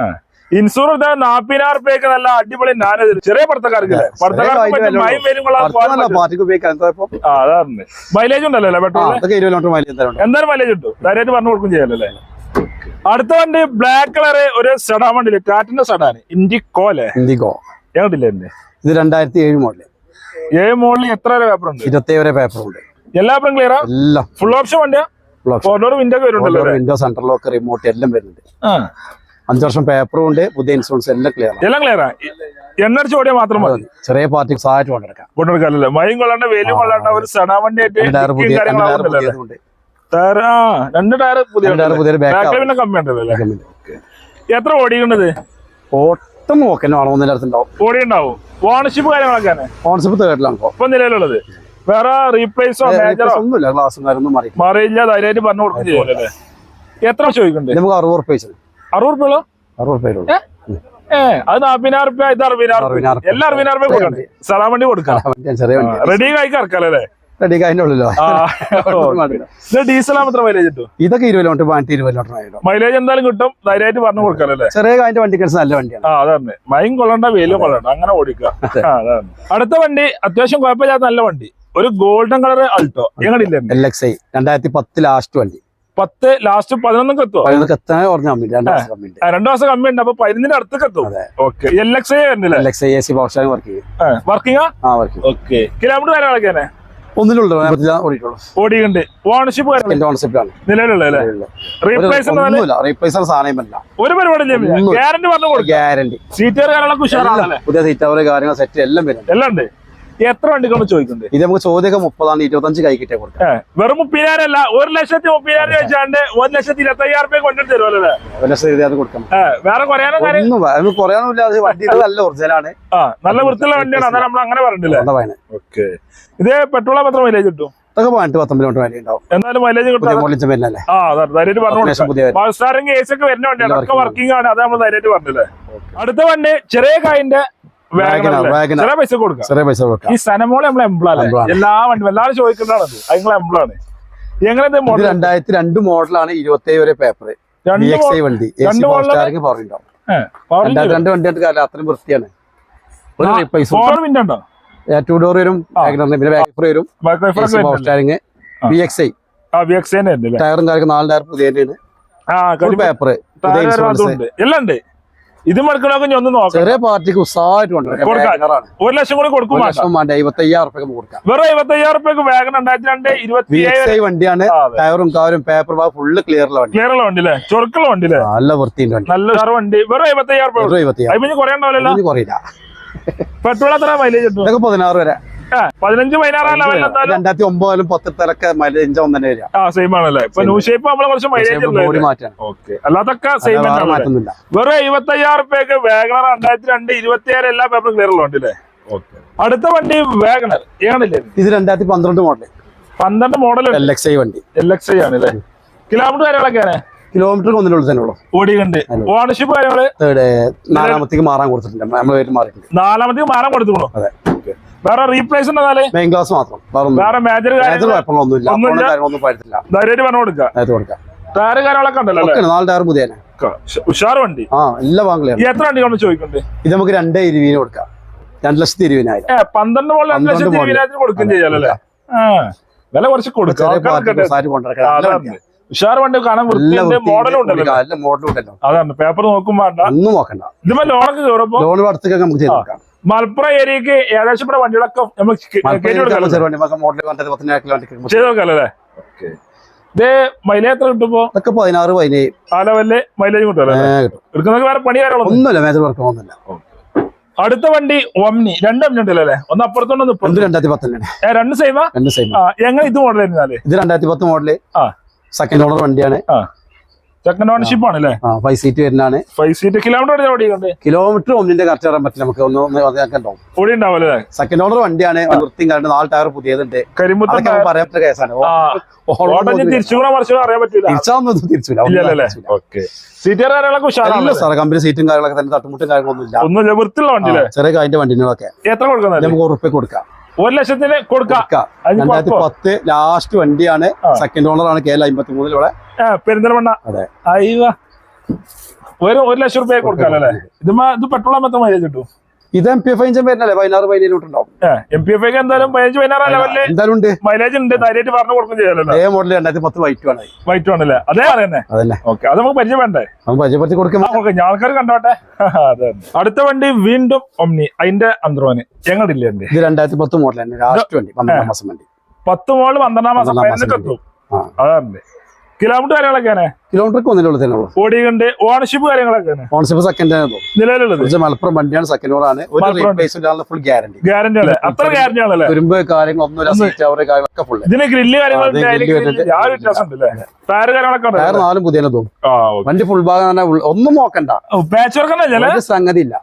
Speaker 2: ഇൻഷുറൻസ് നാപ്പതിനായിരം റുപ്യക്ക് നല്ല അടിപൊളി നാനത് ചെറിയ പടത്തക്കാർക്ക് മൈലേജ് ഉണ്ടല്ലോ പെട്രോൾ
Speaker 1: എന്തായാലും
Speaker 2: മൈലേജ് കിട്ടും ധൈര്യമായിട്ട് പറഞ്ഞു കൊടുക്കും ചെയ്യാലല്ലേ അടുത്ത വണ്ടി ബ്ലാക്ക് കളർ ഒരു സെഡാൻ വണ്ടി ടാറ്റിന്റെ സെഡാൻ ഇൻഡിക്കോ അല്ലേ? ഇൻഡിക്കോ ഏതില്ലേ
Speaker 1: ഇത് രണ്ടായിരത്തി ഏഴ് മോഡൽ.
Speaker 2: ഏഴ് മോഡലിൽ എത്ര വരെ പേപ്പർ ഉണ്ട്?
Speaker 1: ഇരുപത്തി വരെ പേപ്പർ ഉണ്ട്.
Speaker 2: എല്ലാ പേപ്പറും ക്ലിയറാ
Speaker 1: എല്ലാം.
Speaker 2: ഫുൾ ഓപ്ഷൻ വണ്ടിയാ? Window
Speaker 1: window central lock remote എല്ലാം വരുന്നുണ്ട്.
Speaker 2: ആ.
Speaker 1: അഞ്ചു വർഷം പേപ്പറും ഉണ്ട് പുതിയ ഇൻഷുറൻസ് എല്ലാം ക്ലിയർ
Speaker 2: എല്ലാം ക്ലിയർ എണ്ണടിച്ച് ഓടിയാൽ മാത്രം മതി.
Speaker 1: ചെറിയ പാർട്ടിക്ക് സഹായിട്ട് കൊണ്ടെടുക്കാം
Speaker 2: കൊള്ളാണ്ട വെയിലും കൊള്ളാണ്ട ഒരു
Speaker 1: രണ്ട് ടയർ പുതിയ ടയർ
Speaker 2: ആ രണ്ട് പുതിയ
Speaker 1: രണ്ട് ടയർ പുതിയ
Speaker 2: ബാക്കിൽ
Speaker 1: ബാക്ക്
Speaker 2: പിന്നെ കമ്മി ഉണ്ടല്ലോ എത്ര ഓടിക്കുന്നത്
Speaker 1: ഓട്ടം നോക്കന്നെ വേണം ഒന്നിന്റെ അടുത്തുണ്ടാവും
Speaker 2: ഓടി ഉണ്ടാവും ഓണർഷിപ്പ് കാര്യങ്ങളൊക്കെ
Speaker 1: ഓണർഷിപ്പ് തേർഡിലാണ് ഇപ്പൊ.
Speaker 2: നിലവിലുള്ളത് വേറെ റീപ്ലേസോ മേജറോ
Speaker 1: ഒന്നുമില്ല ക്ലാസ്സും കാര്യമൊന്നും മാറി
Speaker 2: മാറിയില്ല ധൈര്യമായിട്ട് പറഞ്ഞു കൊടുക്കും എത്ര ചോദിക്കുന്നുണ്ട്?
Speaker 1: നമുക്ക് അറുപത് ഉറപ്പിച്ചത് വെച്ചത്
Speaker 2: അറുപത് റുപ്യ
Speaker 1: അറുപത് റുപ്യ
Speaker 2: ഏ? അത് നാപ്പതിനായിരം റുപ്യ ഇത് അറുപതിനായിരം
Speaker 1: അറുപതിനായിരം
Speaker 2: റുപ്യ. എല്ലാം അറുപതിനായിരം റുപ്യ കൊടുക്കണ്ടേ സലാം വണ്ടി
Speaker 1: വണ്ടി വണ്ടി.
Speaker 2: റെഡി കായ്ക്ക്
Speaker 1: റെഡി ഉള്ളിലോ?
Speaker 2: മൈലേജ് കിട്ടും?
Speaker 1: ഇതൊക്കെ ഇരുപത് കിലോമീറ്റർ പതിനെട്ട് ഇരുപത് കിലോമീറ്റർ
Speaker 2: മൈലേജ് എന്തായാലും കിട്ടും. ധൈര്യമായിട്ട് പറഞ്ഞു കൊടുക്കാലല്ലേ
Speaker 1: ചെറിയ കായന്റെ വണ്ടിക്ക് നല്ല വണ്ടിയാണ്.
Speaker 2: ആ അതാണ് മൈൻ കൊള്ളണ്ട വെയിലും കൊള്ളണ്ട. അങ്ങനെ ഓടിക്കുക. അടുത്ത വണ്ടി അത്യാവശ്യം കുഴപ്പമില്ലാത്ത നല്ല വണ്ടി. ഒരു ഗോൾഡൻ കളർ അൾട്ടോ ഞങ്ങളില്ല
Speaker 1: എൽ എക്സ് ഐ രണ്ടായിരത്തി പത്ത് ലാസ്റ്റ് വണ്ടി.
Speaker 2: പത്ത് ലാസ്റ്റ് പതിനൊന്നും എത്തും
Speaker 1: രണ്ടാമത്തെ എത്താൻ രണ്ടാം
Speaker 2: കമ്മിയുണ്ട്. രണ്ടു മാസം കമ്മി ഉണ്ട് അപ്പൊ പതിനൊന്നിന്റെ അടുത്തൊക്കെ എത്തും. ഓക്കെ. എൽ എക്സ് ഐ വരുന്നില്ല?
Speaker 1: L X I A C power work ചെയ്യും.
Speaker 2: വർക്കിംഗ്
Speaker 1: ആ വർക്ക് ചെയ്യും.
Speaker 2: ഓക്കെ. കിലോമീറ്റർ
Speaker 1: ഒന്നിലുള്ളൂ ഓടിയിട്ടുള്ളൂ.
Speaker 2: ഓടിയുണ്ട് ഓണർഷിപ്പ് നിലവിലുള്ള റീപ്ലേസ്
Speaker 1: റീപ്ലേസ് സാധനമല്ല.
Speaker 2: ഒരു
Speaker 1: പരിപാടിയില്ല
Speaker 2: ഗ്യാരണ്ടി പറഞ്ഞു
Speaker 1: ഗ്യാരണ്ടി പുതിയ സീറ്റ് കാര്യങ്ങൾ സെറ്റ് എല്ലാം വരും
Speaker 2: എല്ലാം ഉണ്ട്. എത്ര വണ്ടികളൊന്നും ചോദിക്കുന്നത്?
Speaker 1: ഇത് നമുക്ക് ചോദ്യമൊക്കെ മുപ്പതാണ് ഇരുപത്തഞ്ച് കൈ കിട്ടിയ കൊടുക്കാം.
Speaker 2: വെറും മുപ്പതിനായിരം അല്ല ഒരു ലക്ഷത്തി മുപ്പതിനായിരം വെച്ചാണ്ട് ഒരു ലക്ഷത്തി ഇരുപത്തി അയ്യായിരം രൂപ കൊണ്ടിട്ട് തരുമല്ലോ
Speaker 1: ഒരു ലക്ഷം ഇരുപത്
Speaker 2: കൊടുക്കണം വേറെ കുറയാനോ
Speaker 1: ഒന്നും കുറയാനില്ല വണ്ടി നല്ല ഒറിജിനലാണ്
Speaker 2: നല്ല വൃത്തിയുള്ള വണ്ടിയാണ് അതാണ് നമ്മൾ അങ്ങനെ പറഞ്ഞില്ലേ? ഓക്കെ. ഇത് പെട്രോൾ എത്ര മൈലേജ് കിട്ടും?
Speaker 1: ഇതൊക്കെ പതിനെട്ട് പത്തൊമ്പത് വരെ. ഉണ്ടാവും
Speaker 2: മൈലേജ് വർക്കിംഗ് ആണ്. അത് നമ്മൾ ധൈര്യമായിട്ട് പറഞ്ഞില്ലേ? അടുത്ത വണ്ടി ചെറിയ കായിന്റെ. ചെറിയ പൈസ കൊടുക്കാം.
Speaker 1: ചെറിയ പൈസ കൊടുക്കാം.
Speaker 2: ഈ സനമോളെ നമ്മളെ എംപ്ലാണ്. എല്ലാ വണ്ടി എല്ലാവരും ചോദിക്കുന്നതാണ് നിങ്ങളെ എംപ്ലാണ് മോഡൽ?
Speaker 1: രണ്ടായിരത്തി രണ്ട് മോഡലാണ് ഇരുപത്തി വരെ പേപ്പർ വണ്ടി.
Speaker 2: രണ്ട്
Speaker 1: പവർ ഉണ്ടാവും. വണ്ടി കാലം അത്രയും വൃത്തിയാണ്. ടു ഡോർ വരും പിന്നെ ബാക്ക് വരും. പവർ. ബി എക്സ് ഐ ടയറും കാര്യം നാല് ടയർ പുതിയ പേപ്പർ
Speaker 2: എല്ലാം ഉണ്ട്. ഇത് മടക്കണമെങ്കിൽ ഒന്ന് നോക്കാം
Speaker 1: ചെറിയ പാർട്ടിക്ക് ഉത്സാഹമായിട്ട് കൊണ്ടുവരാം.
Speaker 2: ഒരു ലക്ഷം കൂടി കൊടുക്കും
Speaker 1: ലക്ഷം വേണ്ട എഴുപത്തി അയ്യായിരം റുപ്യ നമുക്ക് കൊടുക്കാം.
Speaker 2: വെറും ഇരുപത്തി അയ്യായിരം റുപ്യക്ക് വാഗൺ രണ്ടായിരത്തി രണ്ട് ഇരുപത്തി
Speaker 1: വണ്ടിയാണ്. ടയറും കാറും പേപ്പർ ഫുള്ള് ക്ലിയറുള്ള വണ്ടി.
Speaker 2: ക്ലിയർ ഉള്ള വണ്ടി അല്ലേ ചൊറുക്കുള്ള വണ്ടി അല്ലേ
Speaker 1: നല്ല വൃത്തി വണ്ടി.
Speaker 2: നല്ല ഉഷാറ് വണ്ടി. വെറും ഇരുപത്തി അയ്യായിരം റുപ്യ
Speaker 1: കുറയണ്ടാവില്ലല്ലോ കുറയില്ല.
Speaker 2: പെട്രോൾ എത്ര മൈലേജ് കിട്ടും?
Speaker 1: പതിനാറ് വരെ.
Speaker 2: പതിനഞ്ച് പതിനാറാം ലെവലിൽ എന്തായാലും.
Speaker 1: രണ്ടായിരത്തി ഒമ്പതിലും പത്തിലൊക്കെ മൈലേജ് ഒന്ന് വരിക.
Speaker 2: ആ സെയിം ആണല്ലേ. ഇപ്പൊ ന്യൂ ഷേപ്പ് നമ്മളെ കുറച്ച് മൈലേജ് ഓക്കെ സെയിം
Speaker 1: വേറെ
Speaker 2: എഴുപത്തി അയ്യായിരം റുപ്യക്ക് വാഗണർ രണ്ടായിരത്തി രണ്ട് ഇരുപത്തി എല്ലാ പേപ്പറും ക്ലിയർ അല്ലേ അടുത്ത വണ്ടി വേഗണർ. ഏണില്ലേ
Speaker 1: ഇത് രണ്ടായിരത്തി പന്ത്രണ്ട് മോഡൽ
Speaker 2: പന്ത്രണ്ട് മോഡൽ
Speaker 1: എൽ എക്സ് ഐ വണ്ടി.
Speaker 2: എൽ എക്സ് ഐ ആണ് അല്ലേ കിലോമീറ്റർ കാര്യങ്ങളൊക്കെയാണ്
Speaker 1: കിലോമീറ്റർ ഒന്നിനുള്ളിൽ തന്നെ ഉള്ളൂ.
Speaker 2: ഓടിയുണ്ട് ഓണർഷിപ്പ്
Speaker 1: കാര്യങ്ങൾ? നാലാമത്തേക്ക് മാറാൻ കൊടുത്തിട്ടുണ്ട്. നമ്മൾ പേര് മാറിയിട്ടുണ്ട്.
Speaker 2: നാലാമത്തേക്ക് മാറാൻ കൊടുത്തു.
Speaker 1: അതെ.
Speaker 2: വേറെ റീപ്ലേസ്
Speaker 1: മെയിൻ ക്ലാസ് മാത്രം. വേറെ
Speaker 2: മേജർ
Speaker 1: കുഴപ്പങ്ങളൊന്നുമില്ല. പഴുത്തില്ല
Speaker 2: ധൈര്യമായിട്ട് പറഞ്ഞു കൊടുക്കുക ടയർ കാര്യങ്ങളൊക്കെ ഉണ്ടല്ലോ
Speaker 1: നാല് ടയർ പുതിയ തന്നെ
Speaker 2: ഉഷ- ഉഷാറ് വണ്ടി.
Speaker 1: ആ എല്ലാ വാങ്ങലാണ്
Speaker 2: ഈ എത്ര വണ്ടി കൊണ്ട് ചോദിക്കുന്നുണ്ട്
Speaker 1: ഇത് നമുക്ക് രണ്ടേ ഇരുപതിന് കൊടുക്കാം. രണ്ട് ലക്ഷത്തി ഇരുപതിനായിരം.
Speaker 2: പന്ത്രണ്ട് പോലെ രണ്ട് ലക്ഷത്തി ഇരുപതിനായിരത്തിന് കൊടുക്കും. ചെയ്യാലല്ലേ വില കുറച്ച് കൊടുക്കാം. ഉഷാർ വണ്ടി കാണാൻ മോഡലും ഉണ്ടല്ലോ.
Speaker 1: മോഡലും ഉണ്ടല്ലോ.
Speaker 2: അതാണ് പേപ്പർ നോക്കുമ്പോ
Speaker 1: ഒന്നും നോക്കണ്ട.
Speaker 2: ഇതിപ്പോ ലോണൊക്കെ
Speaker 1: ലോൺ അടുത്തൊക്കെ നമുക്ക് ചെയ്ത് കൊടുക്കാം.
Speaker 2: മലപ്പുറം ഏരിയക്ക് ഏകദേശം ഇവിടെ വണ്ടികളൊക്കെ
Speaker 1: നമുക്ക്
Speaker 2: ഇത് മൈലേജ് എത്ര കിട്ടുമ്പോ
Speaker 1: പതിനാറ് പതിനേഴ്.
Speaker 2: ആ ലെവലിൽ മൈലേജ് കിട്ടുമല്ലോ
Speaker 1: കിട്ടും
Speaker 2: എടുക്കുന്നൊക്കെ വേറെ പണി കാര്യങ്ങളൊന്നും
Speaker 1: ഒന്നുമില്ല മേജർ വർക്ക് ഒന്നുമില്ല.
Speaker 2: അടുത്ത വണ്ടി ഒമ്നി. രണ്ട് ഒമ്നി ഉണ്ടല്ലോ അല്ലെ? ഒന്ന് അപ്പുറത്തോണ്ട്
Speaker 1: രണ്ടായിരത്തി പത്തന്നെ
Speaker 2: ഏ, രണ്ട് സെയിമാ
Speaker 1: രണ്ട് സെയിം
Speaker 2: ഞങ്ങൾ ഇത് മോഡൽ ആയിരുന്നാൽ
Speaker 1: ഇത് രണ്ടായിരത്തി പത്ത് മോഡൽ
Speaker 2: ആ.
Speaker 1: സെക്കൻഡ് ഓണർ വണ്ടിയാണ്.
Speaker 2: ആ. സെക്കൻഡ് ഓണർഷിപ്പ് ആണ് അല്ലേ
Speaker 1: ആ ഫൈവ് സീറ്റ് വരുന്നതാണ്.
Speaker 2: ഫൈവ് സീറ്റ് കിലോമീറ്റർ ഓടിയുണ്ട്
Speaker 1: കിലോമീറ്റർ ഒന്നിന്റെ കറക്റ്റ് പറയാൻ പറ്റില്ല. നമുക്ക് ഒന്ന് ഉണ്ടാവും.
Speaker 2: ഓടി
Speaker 1: സെക്കൻഡ് ഓണർ വണ്ടിയാണ്. വൃത്തിയും കാരണം നാല് ടയർ പുതിയതുണ്ട്. കേസാണ്
Speaker 2: അറിയാൻ
Speaker 1: കമ്പനി സീറ്റും കാര്യങ്ങളൊക്കെ തന്നെ തട്ടുമുട്ടും കാര്യങ്ങളൊന്നും ഇല്ല. ചെറിയ കായിന്റെ വണ്ടികളൊക്കെ.
Speaker 2: എത്ര കൊടുക്കുന്നത്
Speaker 1: നമുക്ക് ഉറുപ്പ് കൊടുക്കാം.
Speaker 2: ഒരു ലക്ഷത്തിന് കൊടുക്കാം.
Speaker 1: രണ്ടായിരത്തി പത്ത് ലാസ്റ്റ് വണ്ടിയാണ്. സെക്കൻഡ് ഓണർ ആണ് കെ എൽ അമ്പത്തി മൂന്നിൽ ഇവിടെ
Speaker 2: പെരിന്തൽമണ്ണ.
Speaker 1: അതെ.
Speaker 2: ഒരു ഒരു ലക്ഷം റുപ്യ കൊടുക്കാം. അല്ലേ ഇത് പെട്രോൾ മാത്രം മൈലേജ് കിട്ടും
Speaker 1: ഇത് എം പി എഫ് ഐഞ്ചും വരുന്നല്ലേ? പതിനാറ് പതിനേഴ് ഉണ്ടാവും.
Speaker 2: എം പി എഫ് ഒക്കെ എന്തായാലും പതിനഞ്ച് പതിനാറ് ലെവലിൽ
Speaker 1: എന്തായാലും ഉണ്ട്.
Speaker 2: മൈലേജ് ഉണ്ട്. ധൈര്യമായിട്ട് പറഞ്ഞു കൊടുക്കും ചെയ്യാലോ
Speaker 1: അതേ മോഡൽ രണ്ടായിരത്തി പത്ത് വൈറ്റ് ആണ്
Speaker 2: വൈറ്റ് ആണല്ലേ അതേ പറയുന്നേ
Speaker 1: അതന്നെ.
Speaker 2: ഓക്കെ അത് നമുക്ക്
Speaker 1: നമുക്ക് പരിചയപ്പെടുത്തി കൊടുക്കുമ്പോ
Speaker 2: ഓക്കെ ആൾക്കാർ കണ്ടോട്ടെ? അതെ അടുത്ത വണ്ടി വീണ്ടും ഒമ്നി അതിന്റെ അന്തർവാന് ഞങ്ങളില്ലേ
Speaker 1: ഇത് രണ്ടായിരത്തി പത്ത് മോഡൽ തന്നെ. ലാസ്റ്റ് വണ്ടി പന്ത്രണ്ടാം മാസം വണ്ടി.
Speaker 2: പത്ത് മോഡൽ പന്ത്രണ്ടാം മാസം അതാണ് കിലോമീറ്റർ കാര്യങ്ങളൊക്കെയാണ്
Speaker 1: കിലോമീറ്റർക്ക് ഒന്നിനുള്ളത് തന്നെ ഉള്ളൂ
Speaker 2: ഓടിയുണ്ട് ഓണർഷിപ്പ് കാര്യങ്ങളൊക്കെ
Speaker 1: ഓൺഷിപ്പ് സെക്കൻഡ്
Speaker 2: നിലവിലുള്ളത്.
Speaker 1: മലപ്പുറം വണ്ടിയാണ് സെക്കൻഡ് ഓണർ ആണ്. ഒരു ഫുൾ ഗ്യാരണ്ടി
Speaker 2: ഗ്യാരണ്ടി അത്ര ഗ്യാരണ്ടി ആണല്ലേ?
Speaker 1: തുരുമ്പ് കാര്യങ്ങളൊന്നുമില്ല സീറ്റ് അവർ കാര്യങ്ങളൊക്കെ ഫുള്ള്
Speaker 2: ഇതിന് ഗ്രില്ല്
Speaker 1: ആ, ഇത് grill
Speaker 2: കാര്യങ്ങളൊക്കെ
Speaker 1: വരുന്നുണ്ട്.
Speaker 2: ആ ഒരു വ്യത്യാസം ഉണ്ടല്ലേ ടയർ കാര്യങ്ങളൊക്കെ
Speaker 1: ടയർ നാലും പുതിയ തോന്നും. വണ്ടി ഫുൾ ഭാഗം തന്നെ ഒന്നും നോക്കണ്ട.
Speaker 2: പാച്ച് വർക്ക്
Speaker 1: സംഗതി ഇല്ല.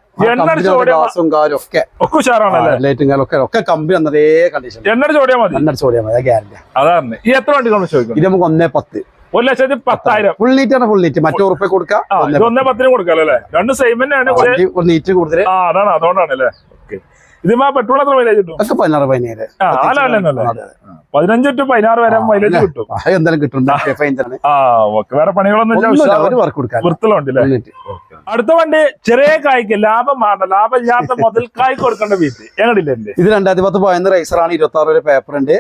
Speaker 1: ഗ്ലാസും ഒക്കെ.
Speaker 2: ഒക്കെ ഉഷാറാണല്ലേ?
Speaker 1: ലൈറ്റും കാര്യം ഒക്കെ ഒക്കെ കമ്പി എന്നതേ കണ്ടീഷൻ
Speaker 2: എണ്ണ ചോടിയാ മതി.
Speaker 1: ഓടിയാൽ മതി. ഗ്യാരണ്ടി
Speaker 2: അതാണ്. ഈ എത്ര വണ്ടി ചോദിക്കും
Speaker 1: ഇത് നമുക്ക് ഒന്നേ പത്ത്.
Speaker 2: ഒരു ലക്ഷത്തി പത്തായിരം.
Speaker 1: ഫുൾ നീറ്റ് ആണ് ഫുൾ നീറ്റ് മറ്റേ ഉറപ്പ് കൊടുക്കാം
Speaker 2: ഒന്നേ പത്തിന് കൊടുക്കാം അല്ലേ? രണ്ട് സെയിം തന്നെയാണ് ഒരേ-
Speaker 1: ഒരു നീറ്റ് കൂടുതൽ
Speaker 2: ആ അതാണ് അതുകൊണ്ടാണ് അല്ലേ? ഓക്കെ. ഇത് പെട്രോൾ എത്ര മൈലേജ് കിട്ടും?
Speaker 1: ഒക്കെ പതിനാറ് പതിനേഴ്.
Speaker 2: പതിനഞ്ച് ടു പതിനാറ് വരെ മൈലേജ് കിട്ടും.
Speaker 1: എന്തായാലും കിട്ടും.
Speaker 2: വേറെ പണികളൊന്നും. അടുത്ത വണ്ടി ചെറിയ കായ്ക്ക് ലാഭം മാറണം ലാഭം ഇല്ലാത്ത മുതൽ കായ് കൊടുക്കേണ്ട വീട്ടിൽ ഞങ്ങളില്ല
Speaker 1: ഇത്? രണ്ടായിരത്തി പത്ത് പതിനൊന്ന് റൈസറാണ് ഇരുപത്തി ആറ് വരെ പേപ്പർ ഉണ്ട്.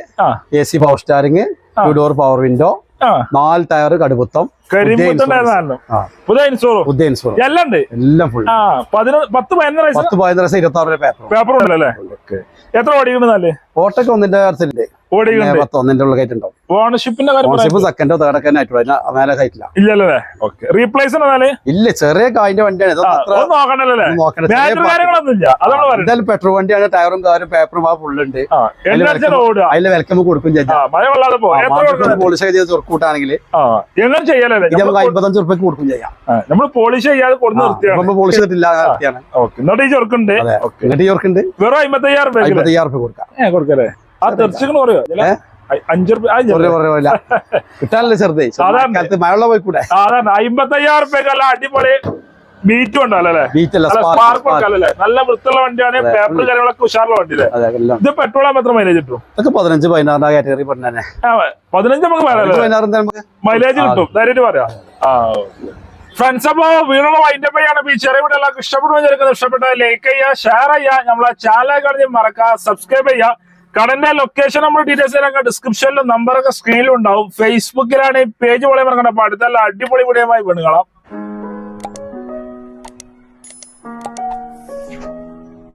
Speaker 1: A C power steering two door power window നാല് ടയർ കടുപ്പത്തം
Speaker 2: എല്ലാം ഉണ്ട്.
Speaker 1: എല്ലാം ഫുൾ
Speaker 2: പത്ത് പതിനൊന്നര
Speaker 1: പത്ത് ഇരുപത്തി ആറ് പേപ്പർ
Speaker 2: പേപ്പർ ഉണ്ടല്ലേ എത്ര ഓടിക്കുന്നു
Speaker 1: ഓട്ടൊക്കെ ഒന്നിന്റെ അടുത്തുണ്ട്
Speaker 2: ഓടിക്കുന്നുണ്ട്
Speaker 1: പത്ത് ഒന്നിന്റെ ഉള്ള കയറ്റ് ഉണ്ടാവും
Speaker 2: ഓണർഷിപ്പിന്റെ
Speaker 1: ഓൺഷിപ്പ് സെക്കൻഡോ തേർഡൊക്കെ തന്നെ ആയിട്ടുള്ളൂ മേലെ കയറ്റില്ല.
Speaker 2: ഇല്ലല്ലേ? ഓക്കെ റീപ്ലേസ്
Speaker 1: ഇല്ല ചെറിയ കായിന്റെ വണ്ടിയാണ്. എന്തായാലും പെട്രോൾ വണ്ടിയാണ്. ടയറും കാറും പേപ്പറും ആ
Speaker 2: ഓടുക
Speaker 1: അതിൽ വെൽക്കം കൊടുക്കും പോളിഷ് ചെയ്ത് തുറക്കൂട്ടാണെങ്കിൽ നമുക്ക് അമ്പത്തഞ്ച് റുപ്യക്ക് കൊടുക്കും ചെയ്യാം.
Speaker 2: നമ്മൾ പോളിഷ് ചെയ്യാതെ കൊടുത്ത്
Speaker 1: പോളിഷ് ചെയ്തിട്ടില്ല
Speaker 2: എന്നിട്ട് ഈ ചെറുക്കുണ്ട്?
Speaker 1: എന്നിട്ട് ഇവർക്കുണ്ട്
Speaker 2: വെറും അമ്പത്തയ്യായിരം രൂപ
Speaker 1: അമ്പത്തി അയ്യായിരം റുപ്യ കൊടുക്കാം.
Speaker 2: കൊടുക്കല്ലേ?
Speaker 1: കിട്ടാനല്ലേ ചെറുതേ?
Speaker 2: അമ്പത്തയ്യായിരം റുപ്യക്കല്ല അടിപൊളി ബീറ്റും ഉണ്ടല്ലോ നല്ല
Speaker 1: സ്പാർക്ക്
Speaker 2: സ്പാർക്ക് നല്ല വൃത്തിയുള്ള വണ്ടിയാണ്. പേപ്പർ കാര്യങ്ങളൊക്കെ ഉഷാറുള്ള വണ്ടിയില്ലേ? ഇത് പെട്രോൾ മാത്രം എത്ര മൈലേജ് കിട്ടും?
Speaker 1: ഇതൊക്കെ പതിനഞ്ച് പതിനാറിന്റെ കാറ്റഗറി പറഞ്ഞേ
Speaker 2: പതിനഞ്ച് നമുക്ക് മൈലേജ് കിട്ടും ധൈര്യമായിട്ട് പറയാം. ഫ്രണ്ട്സ് അപ്പോ വീണുള്ള വൈൻഡപ്പ് ചെയ്യാണ്. ഈ ചെറിയ വീടുകളൊക്കെ ഇഷ്ടപ്പെടുന്ന ഇഷ്ടപ്പെട്ട ലൈക്ക് ചെയ്യുക ഷെയർ ചെയ്യുക. നമ്മളെ ചാനൽ കാണി മറക്കുക സബ്സ്ക്രൈബ് ചെയ്യുക. കടന്റെ ലൊക്കേഷൻ നമ്മൾ ഡീറ്റെയിൽസ് തരാം ഡിസ്ക്രിപ്ഷനിലും നമ്പറൊക്കെ സ്ക്രീനിലും ഉണ്ടാവും. ഫേസ്ബുക്കിലാണ് ഈ പേജ് പോലെ മറക്കണ്ട അപ്പൊ അടുത്തല്ല അടിപൊളി വീഡിയോയുമായി വീണുകളാം